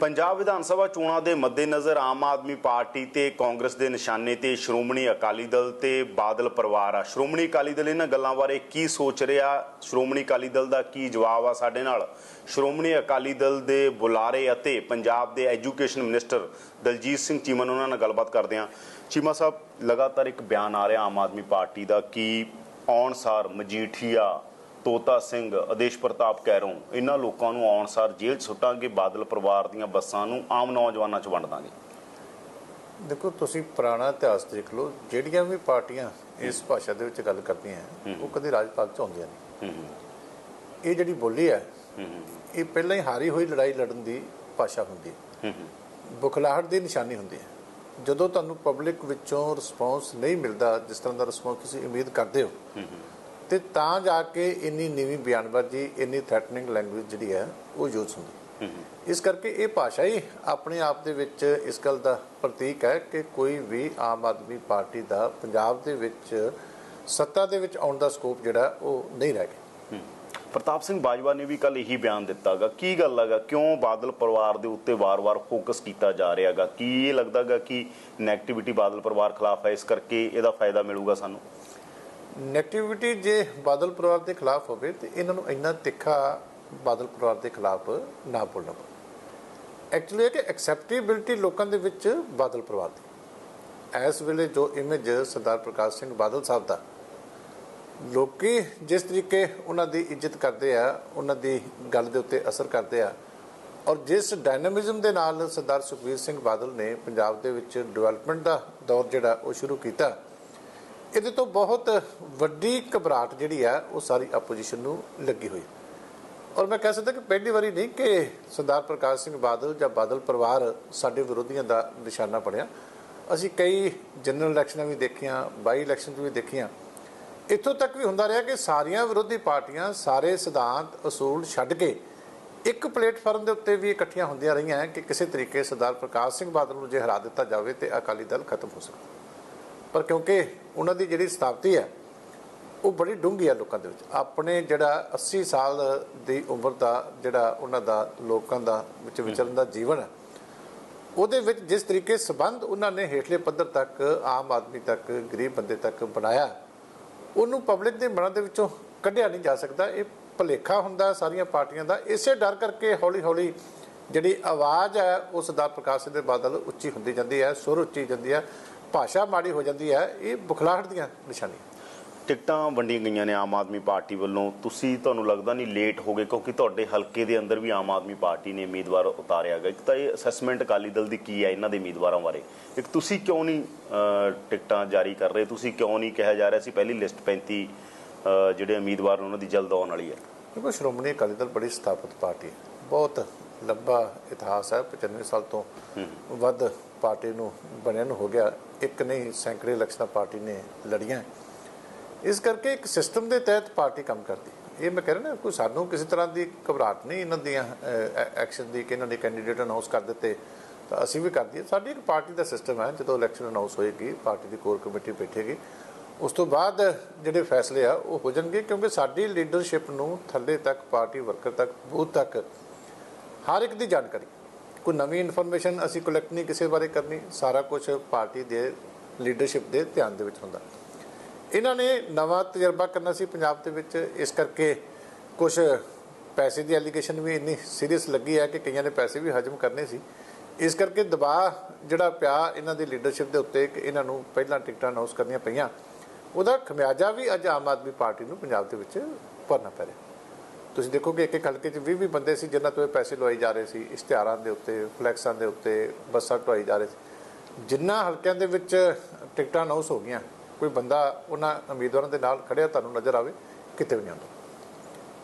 ਪੰਜਾਬ ਵਿਧਾਨ ਸਭਾ ਚੋਣਾਂ ਦੇ ਮੱਦੇਨਜ਼ਰ ਆਮ ਆਦਮੀ ਪਾਰਟੀ ਤੇ ਕਾਂਗਰਸ ਦੇ ਨਿਸ਼ਾਨੇ ਤੇ ਸ਼੍ਰੋਮਣੀ ਅਕਾਲੀ ਦਲ ਤੇ ਬਾਦਲ ਪਰਿਵਾਰ ਆ। ਸ਼੍ਰੋਮਣੀ ਅਕਾਲੀ ਦਲ ਇਹਨਾਂ ਗੱਲਾਂ ਬਾਰੇ ਕੀ ਸੋਚ ਰਿਹਾ? ਸ਼੍ਰੋਮਣੀ ਅਕਾਲੀ ਦਲ ਦਾ ਕੀ ਜਵਾਬ ਆ ਸਾਡੇ ਨਾਲ? ਸ਼੍ਰੋਮਣੀ ਅਕਾਲੀ ਦਲ ਦੇ ਬੁਲਾਰੇ ਅਤੇ ਪੰਜਾਬ ਦੇ ਐਜੂਕੇਸ਼ਨ ਮਿਨਿਸਟਰ ਦਲਜੀਤ ਸਿੰਘ ਚੀਮਨ ਉਹਨਾਂ ਨਾਲ ਗੱਲਬਾਤ ਕਰਦੇ ਹਾਂ। ਚੀਮਾ ਸਾਹਿਬ, ਲਗਾਤਾਰ ਇੱਕ ਬਿਆਨ ਆ ਰਿਹਾ ਆਮ ਆਦਮੀ ਪਾਰਟੀ ਦਾ ਕਿ ਆਉਣ ਸਾਰ ਮਜੀਠੀਆ ਤੋਤਾ ਸਿੰਘ ਆਦੇਸ਼ ਪ੍ਰਤਾਪ ਕੈਰੋਂ ਇਹਨਾਂ ਲੋਕਾਂ ਨੂੰ ਆਉਣ ਸਾਰ ਜੇਲ੍ਹ ਸੁੱਟਾਂਗੇ ਬਾਦਲ ਪਰਿਵਾਰ ਦੀਆਂ ਬੱਸਾਂ ਨੂੰ ਆਮ ਨੌਜਵਾਨਾਂ 'ਚ ਵੰਡ ਦਾਂਗੇ। ਦੇਖੋ ਤੁਸੀਂ ਪੁਰਾਣਾ ਇਤਿਹਾਸ ਦੇਖ ਲਓ ਜਿਹੜੀਆਂ ਵੀ ਪਾਰਟੀਆਂ ਇਸ ਭਾਸ਼ਾ ਦੇ ਵਿੱਚ ਗੱਲ ਕਰਦੀਆਂ ਉਹ ਕਦੇ ਰਾਜ ਭਾਗ ਚ ਆਉਂਦੀਆਂ ਨਹੀਂ। ਇਹ ਜਿਹੜੀ ਬੋਲੀ ਹੈ ਇਹ ਪਹਿਲਾਂ ਹੀ ਹਾਰੀ ਹੋਈ ਲੜਾਈ ਲੜਨ ਦੀ ਭਾਸ਼ਾ ਹੁੰਦੀ ਹੈ। ਬੁਖਲਾਹਟ ਦੀ ਨਿਸ਼ਾਨੀ ਹੁੰਦੀ ਹੈ। ਜਦੋਂ ਤੁਹਾਨੂੰ ਪਬਲਿਕ ਵਿੱਚੋਂ ਰਿਸਪੌਂਸ ਨਹੀਂ ਮਿਲਦਾ ਜਿਸ ਤਰ੍ਹਾਂ ਦਾ ਰਿਸਪੌਂਸ ਤੁਸੀਂ ਉਮੀਦ ਕਰਦੇ ਹੂੰ। ਤੇ ਤਾਂ ਜਾ ਕੇ ਇੰਨੀ ਨੀਵੀਂ ਬਿਆਨਬਾਜ਼ੀ ਇੰਨੀ ਥ੍ਰੈਟਨਿੰਗ ਲੈਂਗੁਏਜ ਜਿਹੜੀ ਹੈ ਉਹ ਯੂਜ਼ ਹੁੰਦੀ। ਇਸ ਕਰਕੇ ਇਹ ਭਾਸ਼ਾ ਹੀ ਆਪਣੇ ਆਪ ਦੇ ਵਿੱਚ ਇਸ ਗੱਲ ਦਾ ਪ੍ਰਤੀਕ ਹੈ ਕਿ ਕੋਈ ਵੀ ਆਮ ਆਦਮੀ ਪਾਰਟੀ ਦਾ ਪੰਜਾਬ ਦੇ ਵਿੱਚ ਸੱਤਾ ਦੇ ਵਿੱਚ ਆਉਣ ਦਾ ਸਕੋਪ ਜਿਹੜਾ ਉਹ ਨਹੀਂ ਰਹਿ ਗਿਆ। ਪ੍ਰਤਾਪ ਸਿੰਘ ਬਾਜਵਾ ਨੇ ਵੀ ਕੱਲ ਇਹੀ ਬਿਆਨ ਦਿੱਤਾਗਾ ਕੀ ਗੱਲ ਹੈਗਾ? ਕਿਉਂ ਬਾਦਲ ਪਰਿਵਾਰ ਦੇ ਉੱਤੇ ਵਾਰ-ਵਾਰ ਫੋਕਸ ਕੀਤਾ ਜਾ ਰਿਹਾਗਾ ਕੀ ਇਹ ਲੱਗਦਾਗਾ ਕਿ ਨੈਗੇਟਿਵਿਟੀ ਬਾਦਲ ਪਰਿਵਾਰ ਖਿਲਾਫ ਹੈ? ਇਸ ਕਰਕੇ ਇਹਦਾ ਫਾਇਦਾ ਮਿਲੂਗਾ ਸਾਨੂੰ? ਨੈਗੇਟਿਵਿਟੀ ਜੇ ਬਾਦਲ ਪਰਿਵਾਰ ਦੇ ਖਿਲਾਫ ਹੋਵੇ ਤੇ ਇਹਨਾਂ ਨੂੰ ਇੰਨਾ ਤਿੱਖਾ ਬਾਦਲ ਪਰਿਵਾਰ ਦੇ ਖਿਲਾਫ ਨਾ ਬੋਲਣਾ ਪਵੇ। ਐਕਚੁਅਲੀ ਇਹ ਕਿ ਐਕਸੈਪਟੇਬਿਲਟੀ ਲੋਕਾਂ ਦੇ ਵਿੱਚ ਬਾਦਲ ਪਰਿਵਾਰ ਦੀ। ਇਸ ਵੇਲੇ ਜੋ ਇਮੇਜ ਸਰਦਾਰ ਪ੍ਰਕਾਸ਼ ਸਿੰਘ ਬਾਦਲ ਸਾਹਿਬ ਦਾ, ਲੋਕੀ ਜਿਸ ਤਰੀਕੇ ਉਹਨਾਂ ਦੀ ਇੱਜ਼ਤ ਕਰਦੇ ਆ, ਉਹਨਾਂ ਦੀ ਗੱਲ ਦੇ ਉੱਤੇ ਅਸਰ ਕਰਦੇ ਆ, ਔਰ ਜਿਸ ਡਾਇਨਾਮਿਜ਼ਮ ਦੇ ਨਾਲ ਸਰਦਾਰ ਸੁਖਬੀਰ ਸਿੰਘ ਬਾਦਲ ਨੇ ਪੰਜਾਬ ਦੇ ਵਿੱਚ ਡਿਵੈਲਪਮੈਂਟ ਦਾ ਦੌਰ ਜਿਹੜਾ ਉਹ ਸ਼ੁਰੂ ਕੀਤਾ ਇਹਦੇ ਤੋਂ ਬਹੁਤ ਵੱਡੀ ਘਬਰਾਹਟ ਜਿਹੜੀ ਆ, ਉਹ ਸਾਰੀ ਆਪੋਜੀਸ਼ਨ ਨੂੰ ਲੱਗੀ ਹੋਈ। ਔਰ ਮੈਂ ਕਹਿ ਸਕਦਾ ਕਿ ਪਹਿਲੀ ਵਾਰੀ ਨਹੀਂ ਕਿ ਸਰਦਾਰ ਪ੍ਰਕਾਸ਼ ਸਿੰਘ ਬਾਦਲ ਜਾਂ ਬਾਦਲ ਪਰਿਵਾਰ ਸਾਡੇ ਵਿਰੋਧੀਆਂ ਦਾ ਨਿਸ਼ਾਨਾ ਬਣਿਆ। ਅਸੀਂ ਕਈ ਜਨਰਲ ਇਲੈਕਸ਼ਨਾਂ ਵੀ ਦੇਖੀਆਂ ਬਾਈ ਇਲੈਕਸ਼ਨ ਵੀ ਦੇਖੀਆਂ। ਇੱਥੋਂ ਤੱਕ ਵੀ ਹੁੰਦਾ ਰਿਹਾ ਕਿ ਸਾਰੀਆਂ ਵਿਰੋਧੀ ਪਾਰਟੀਆਂ ਸਾਰੇ ਸਿਧਾਂਤ, ਅਸੂਲ ਛੱਡ ਕੇ ਇੱਕ ਪਲੇਟਫਾਰਮ ਦੇ ਉੱਤੇ ਵੀ ਇਕੱਠੀਆਂ ਹੁੰਦੀਆਂ ਰਹੀਆਂ ਕਿ ਕਿਸੇ ਤਰੀਕੇ ਸਰਦਾਰ ਪ੍ਰਕਾਸ਼ ਸਿੰਘ ਬਾਦਲ ਨੂੰ ਜੇ ਹਰਾ ਦਿੱਤਾ ਜਾਵੇ ਤੇ ਅਕਾਲੀ ਦਲ ਖਤਮ ਹੋ ਸਕਦਾ। ਪਰ ਕਿਉਂਕਿ ਉਹਨਾਂ ਦੀ ਜਿਹੜੀ ਸਥਾਪਤੀ ਹੈ, ਉਹ ਬੜੀ ਡੂੰਘੀ ਹੈ ਲੋਕਾਂ ਦੇ ਵਿੱਚ। ਆਪਣੇ ਜਿਹੜਾ 80 ਸਾਲ ਦੀ ਉਮਰ ਦਾ ਜਿਹੜਾ ਉਹਨਾਂ ਦਾ, ਲੋਕਾਂ ਦਾ ਵਿੱਚ ਵਿਚਰਨ ਦਾ ਜੀਵਨ ਹੈ, ਉਹਦੇ ਵਿੱਚ ਜਿਸ ਤਰੀਕੇ ਸਬੰਧ ਉਹਨਾਂ ਨੇ ਹੇਠਲੇ ਪੱਧਰ ਤੱਕ, ਆਮ ਆਦਮੀ ਤੱਕ, ਗਰੀਬ ਬੰਦੇ ਤੱਕ ਬਣਾਇਆ, ਉਹਨੂੰ ਪਬਲਿਕ ਦੇ ਮਨਾਂ ਦੇ ਵਿੱਚੋਂ ਕੱਢਿਆ ਨਹੀਂ ਜਾ ਸਕਦਾ। ਇਹ ਭਲੇਖਾ ਹੁੰਦਾ ਸਾਰੀਆਂ ਪਾਰਟੀਆਂ ਦਾ। ਇਸੇ ਡਰ ਕਰਕੇ ਹੌਲੀ ਹੌਲੀ ਜਿਹੜੀ ਆਵਾਜ਼ ਹੈ ਉਹ ਸਰਦਾਰ ਪ੍ਰਕਾਸ਼ ਸਿੰਘ ਦੇ ਬਾਦਲ ਉੱਚੀ ਹੁੰਦੀ ਜਾਂਦੀ ਹੈ, ਸੁਰ ਉੱਚੀ ਜਾਂਦੀ ਹੈ। ਭਾਸ਼ਾ ਮਾੜੀ ਹੋ ਜਾਂਦੀ ਹੈ ਇਹ ਬੁਖਲਾਹਟ ਦੀਆਂ ਨਿਸ਼ਾਨੀਆਂ। ਟਿਕਟਾਂ ਵੰਡੀਆਂ ਗਈਆਂ ਨੇ ਆਮ ਆਦਮੀ ਪਾਰਟੀ ਵੱਲੋਂ। ਤੁਸੀਂ ਤੁਹਾਨੂੰ ਲੱਗਦਾ ਨਹੀਂ ਲੇਟ ਹੋ ਗਏ ਕਿਉਂਕਿ ਤੁਹਾਡੇ ਹਲਕੇ ਦੇ ਅੰਦਰ ਵੀ ਆਮ ਆਦਮੀ ਪਾਰਟੀ ਨੇ ਉਮੀਦਵਾਰ ਉਤਾਰਿਆ ਗਿਆ ਇੱਕ ਤਾਂ ਇਹ ਅਸੈਸਮੈਂਟ ਅਕਾਲੀ ਦਲ ਦੀ ਕੀ ਹੈ ਇਹਨਾਂ ਦੇ ਉਮੀਦਵਾਰਾਂ ਬਾਰੇ? ਇੱਕ ਤੁਸੀਂ ਕਿਉਂ ਨਹੀਂ ਟਿਕਟਾਂ ਜਾਰੀ ਕਰ ਰਹੇ? ਤੁਸੀਂ ਕਿਉਂ ਨਹੀਂ ਕਿਹਾ ਜਾ ਰਿਹਾ ਸੀ? ਪਹਿਲੀ ਲਿਸਟ 35 ਅਹ, ਜਿਹੜੇ ਉਮੀਦਵਾਰ ਉਹਨਾਂ ਦੀ ਜਲਦ ਆਉਣ ਵਾਲੀ ਹੈ। ਕਿਉਂਕਿ ਸ਼੍ਰੋਮਣੀ ਅਕਾਲੀ ਦਲ ਬੜੀ ਸਥਾਪਿਤ ਪਾਰਟੀ ਹੈ। ਬਹੁਤ ਲੰਬਾ ਇਤਿਹਾਸ ਹੈ 95 ਸਾਲ ਤੋਂ ਵੱਧ ਪਾਰਟੀ ਨੂੰ ਬਣਿਆ ਨੂੰ ਹੋ ਗਿਆ, ਇੱਕ ਨਹੀਂ, ਸੈਂਕੜੇ ਇਲੈਕਸ਼ਨਾਂ ਪਾਰਟੀ ਨੇ ਲੜੀਆਂ। ਇਸ ਕਰਕੇ ਇੱਕ ਸਿਸਟਮ ਦੇ ਤਹਿਤ ਪਾਰਟੀ ਕੰਮ ਕਰਦੀ। ਇਹ ਮੈਂ ਕਹਿ ਰਿਹਾ ਨਾ, ਕੋਈ ਸਾਨੂੰ ਕਿਸੇ ਤਰ੍ਹਾਂ ਦੀ ਘਬਰਾਹਟ ਨਹੀਂ ਇਹਨਾਂ ਦੀਆਂ ਐਕਸ਼ਨ ਦੀ ਕਿ ਇਹਨਾਂ ਨੇ ਕੈਂਡੀਡੇਟ ਅਨਾਉਂਸ ਕਰ ਦਿੱਤੇ, ਤਾਂ ਅਸੀਂ ਵੀ ਕਰ ਦਈਏ ਸਾਡੀ ਇੱਕ ਪਾਰਟੀ ਦਾ ਸਿਸਟਮ ਹੈ, ਜਦੋਂ ਇਲੈਕਸ਼ਨ ਅਨਾਉਂਸ ਹੋਏਗੀ, ਪਾਰਟੀ ਦੀ ਕੋਰ ਕਮੇਟੀ ਬੈਠੇਗੀ, ਉਸ ਤੋਂ ਬਾਅਦ ਜਿਹੜੇ ਫੈਸਲੇ ਆ, ਉਹ ਹੋ ਜਾਣਗੇ, ਕਿਉਂਕਿ ਸਾਡੀ ਲੀਡਰਸ਼ਿਪ ਨੂੰ ਥੱਲੇ ਤੱਕ, ਪਾਰਟੀ ਵਰਕਰ ਤੱਕ, ਬੂਥ ਤੱਕ ਹਰ ਇੱਕ ਦੀ ਜਾਣਕਾਰੀ। ਕੋਈ ਨਵੀਂ ਇਨਫੋਰਮੇਸ਼ਨ ਅਸੀਂ ਕਲੈਕਟ ਨਹੀਂ ਕਿਸੇ ਬਾਰੇ ਕਰਨੀ, ਸਾਰਾ ਕੁਝ ਪਾਰਟੀ ਦੇ ਲੀਡਰਸ਼ਿਪ ਦੇ ਧਿਆਨ ਦੇ ਵਿੱਚ ਹੁੰਦਾ। ਇਹਨਾਂ ਨੇ ਨਵਾਂ ਤਜਰਬਾ ਕਰਨਾ ਸੀ ਪੰਜਾਬ ਦੇ ਵਿੱਚ, ਇਸ ਕਰਕੇ ਕੁਝ ਪੈਸੇ ਦੀ ਐਲੀਗੇਸ਼ਨ ਵੀ ਇੰਨੀ ਸੀਰੀਅਸ ਲੱਗੀ ਹੈ ਕਿ ਕਈਆਂ ਨੇ ਪੈਸੇ ਵੀ ਹਜਮ ਕਰਨੇ ਸੀ। ਇਸ ਕਰਕੇ ਦਬਾਅ ਜਿਹੜਾ ਪਿਆ ਇਹਨਾਂ ਦੀ ਲੀਡਰਸ਼ਿਪ ਦੇ ਉੱਤੇ ਕਿ ਇਹਨਾਂ ਨੂੰ ਪਹਿਲਾਂ ਟਿਕਟਾਂ ਅਨਾਉਂਸ ਕਰਨੀਆਂ ਪਈਆਂ, ਉਹਦਾ ਖਮਿਆਜਾ ਵੀ ਅੱਜ ਆਮ ਆਦਮੀ ਪਾਰਟੀ ਨੂੰ ਪੰਜਾਬ ਦੇ ਵਿੱਚ ਭਰਨਾ ਪੈ ਰਿਹਾ। ਤੁਸੀਂ ਦੇਖੋਗੇ ਇੱਕ ਇੱਕ ਹਲਕੇ 'ਚ 20 20 ਬੰਦੇ ਸੀ ਜਿਨ੍ਹਾਂ ਤੋਂ ਇਹ ਪੈਸੇ ਲਵਾਏ ਜਾ ਰਹੇ ਸੀ, ਇਸ਼ਤਿਹਾਰਾਂ ਦੇ ਉੱਤੇ, ਫਲੈਕਸਾਂ ਦੇ ਉੱਤੇ, ਬੱਸਾਂ ਢਵਾਈ ਜਾ ਰਹੇ ਸੀ। ਜਿੰਨਾ ਹਲਕਿਆਂ ਦੇ ਵਿੱਚ ਟਿਕਟਾਂ ਅਨਾਉਂਸ ਹੋ ਗਈਆਂ, ਕੋਈ ਬੰਦਾ ਉਹਨਾਂ ਉਮੀਦਵਾਰਾਂ ਦੇ ਨਾਲ ਖੜਿਆ, ਤੁਹਾਨੂੰ ਨਜ਼ਰ ਆਵੇ, ਕਿਤੇ ਵੀ ਨਹੀਂ ਆਉਂਦਾ।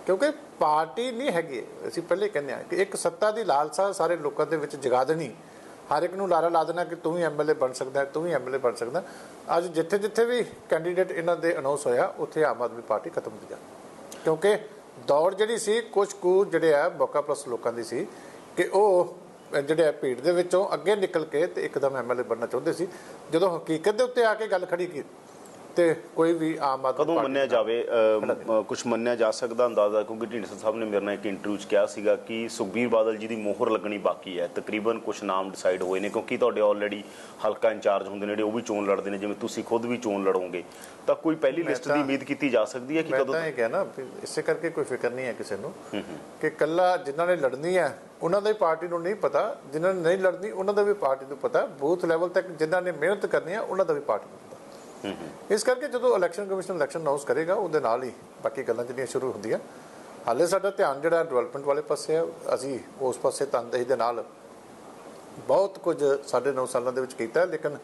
ਕਿਉਂਕਿ ਪਾਰਟੀ ਨਹੀਂ ਹੈਗੀ, ਅਸੀਂ ਪਹਿਲੇ ਕਹਿੰਦੇ ਆ ਕਿ ਇੱਕ ਸੱਤਾ ਦੀ ਲਾਲਸਾ ਸਾਰੇ ਲੋਕਾਂ ਦੇ ਵਿੱਚ ਜਗਾ ਦੇਣੀ। ਹਰ ਇੱਕ ਨੂੰ ਲਾਰਾ ਲਾ ਦੇਣਾ ਕਿ ਤੂੰ ਵੀ ਐਮਐਲਏ ਬਣ ਸਕਦਾ, ਤੂੰ ਵੀ ਐਮਐਲਏ ਬਣ ਸਕਦਾ। ਅੱਜ ਜਿੱਥੇ ਜਿੱਥੇ ਵੀ ਕੈਂਡੀਡੇਟ ਇਹਨਾਂ ਦੇ ਅਨਾਉਂਸ ਹੋਇਆ, ਉੱਥੇ ਆਮ ਆਦਮੀ ਪਾਰਟੀ ਖਤਮ ਹੋ ਜਾ ਕਿਉਂਕਿ ਦੌੜ ਜਿਹੜੀ ਸੀ ਕੁਝ ਕੁ ਜਿਹੜੇ ਆ ਬੋਕਾ ਪਲਸ ਲੋਕਾਂ ਦੀ ਸੀ ਕਿ ਉਹ ਜਿਹੜੇ ਆ ਭੀੜ ਦੇ ਵਿੱਚੋਂ ਅੱਗੇ ਨਿਕਲ ਕੇ ਤੇ ਇੱਕਦਮ ਐਮਐਲਏ ਬਣਨਾ ਚਾਹੁੰਦੇ ਸੀ। ਜਦੋਂ ਹਕੀਕਤ ਦੇ ਉੱਤੇ ਆ ਕੇ ਗੱਲ ਖੜੀ ਕੀਤੀ ਤੇ ਕੋਈ ਵੀ ਆਮ ਆਦਮੀ ਕਦੋਂ ਮੰਨਿਆ ਜਾਵੇ ਕੁਝ ਮੰਨਿਆ ਜਾ ਸਕਦਾ ਅੰਦਾਜ਼ਾ? ਕਿਉਂਕਿ ਢੀਂਡਸਾ ਸਾਹਿਬ ਨੇ ਮੇਰੇ ਨਾਲ ਇੱਕ ਇੰਟਰਵਿਊ 'ਚ ਕਿਹਾ ਸੀਗਾ ਕਿ ਸੁਖਬੀਰ ਬਾਦਲ ਜੀ ਦੀ ਮੋਹਰ ਲੱਗਣੀ ਬਾਕੀ ਹੈ। ਤਕਰੀਬਨ ਕੁਝ ਨਾਮ ਡਿਸਾਈਡ ਹੋਏ ਨੇ ਕਿਉਂਕਿ ਤੁਹਾਡੇ ਆਲਰੇਡੀ ਹਲਕਾ ਇੰਚਾਰਜ ਹੁੰਦੇ ਨੇ ਜਿਹੜੇ ਉਹ ਵੀ ਚੋਣ ਲੜਦੇ ਨੇ ਜਿਵੇਂ ਤੁਸੀਂ ਖੁਦ ਵੀ ਚੋਣ ਲੜੋਗੇ। ਤਾਂ ਕੋਈ ਪਹਿਲੀ ਲਿਸਟ ਦੀ ਤਾਂ- ਉਮੀਦ ਕੀਤੀ ਜਾ ਸਕਦੀ ਹੈ ਕਿ ਮੈਂ ਕਦੋਂ ਤਾਂ ਇਹ ਕਿਹਾ ਨਾ ਇਸੇ ਕਰਕੇ ਕੋਈ ਫਿਕਰ ਨਹੀਂ ਹੈ ਕਿਸੇ ਨੂੰ ਕਿ ਕੱਲਾ ਜਿਨ੍ਹਾਂ ਨੇ ਲੜਨੀ ਹੈ ਉਹਨਾਂ ਦਾ ਹੀ ਪਾਰਟੀ ਨੂੰ ਨਹੀਂ ਪਤਾ ਜਿਨ੍ਹਾਂ ਨੇ ਨਹੀਂ ਲੜਨੀ ਉਹਨਾਂ ਦਾ ਵੀ ਪਾਰਟੀ ਨੂੰ ਪਤਾ ਬੂਥ ਲੈਵਲ ਤੱਕ ਜਿਨ੍ਹਾਂ ਨੇ ਮਿਹਨਤ ਕਰਨੀ ਹੈ ਉਹਨਾਂ ਦਾ ਵੀ ਪਾਰਟੀ ਨੂੰ ਪਤਾ। ਇਸ ਕਰਕੇ ਜਦੋਂ ਇਲੈਕਸ਼ਨ ਕਮਿਸ਼ਨ ਇਲੈਕਸ਼ਨ ਅਨਾਉਂਸ ਕਰੇਗਾ, ਉਹਦੇ ਨਾਲ ਹੀ ਬਾਕੀ ਗੱਲਾਂ ਜਿਹੜੀਆਂ ਸ਼ੁਰੂ ਹੁੰਦੀਆਂ। ਹਾਲੇ ਸਾਡਾ ਧਿਆਨ ਜਿਹੜਾ ਡਿਵੈਲਪਮੈਂਟ ਵਾਲੇ ਪਾਸੇ ਆ, ਅਸੀਂ ਉਸ ਪਾਸੇ ਤਨਦੇਹੀ ਦੇ ਨਾਲ ਬਹੁਤ ਕੁਝ ਸਾਡੇ 9 ਸਾਲਾਂ ਦੇ ਵਿੱਚ ਕੀਤਾ ਲੇਕਿਨ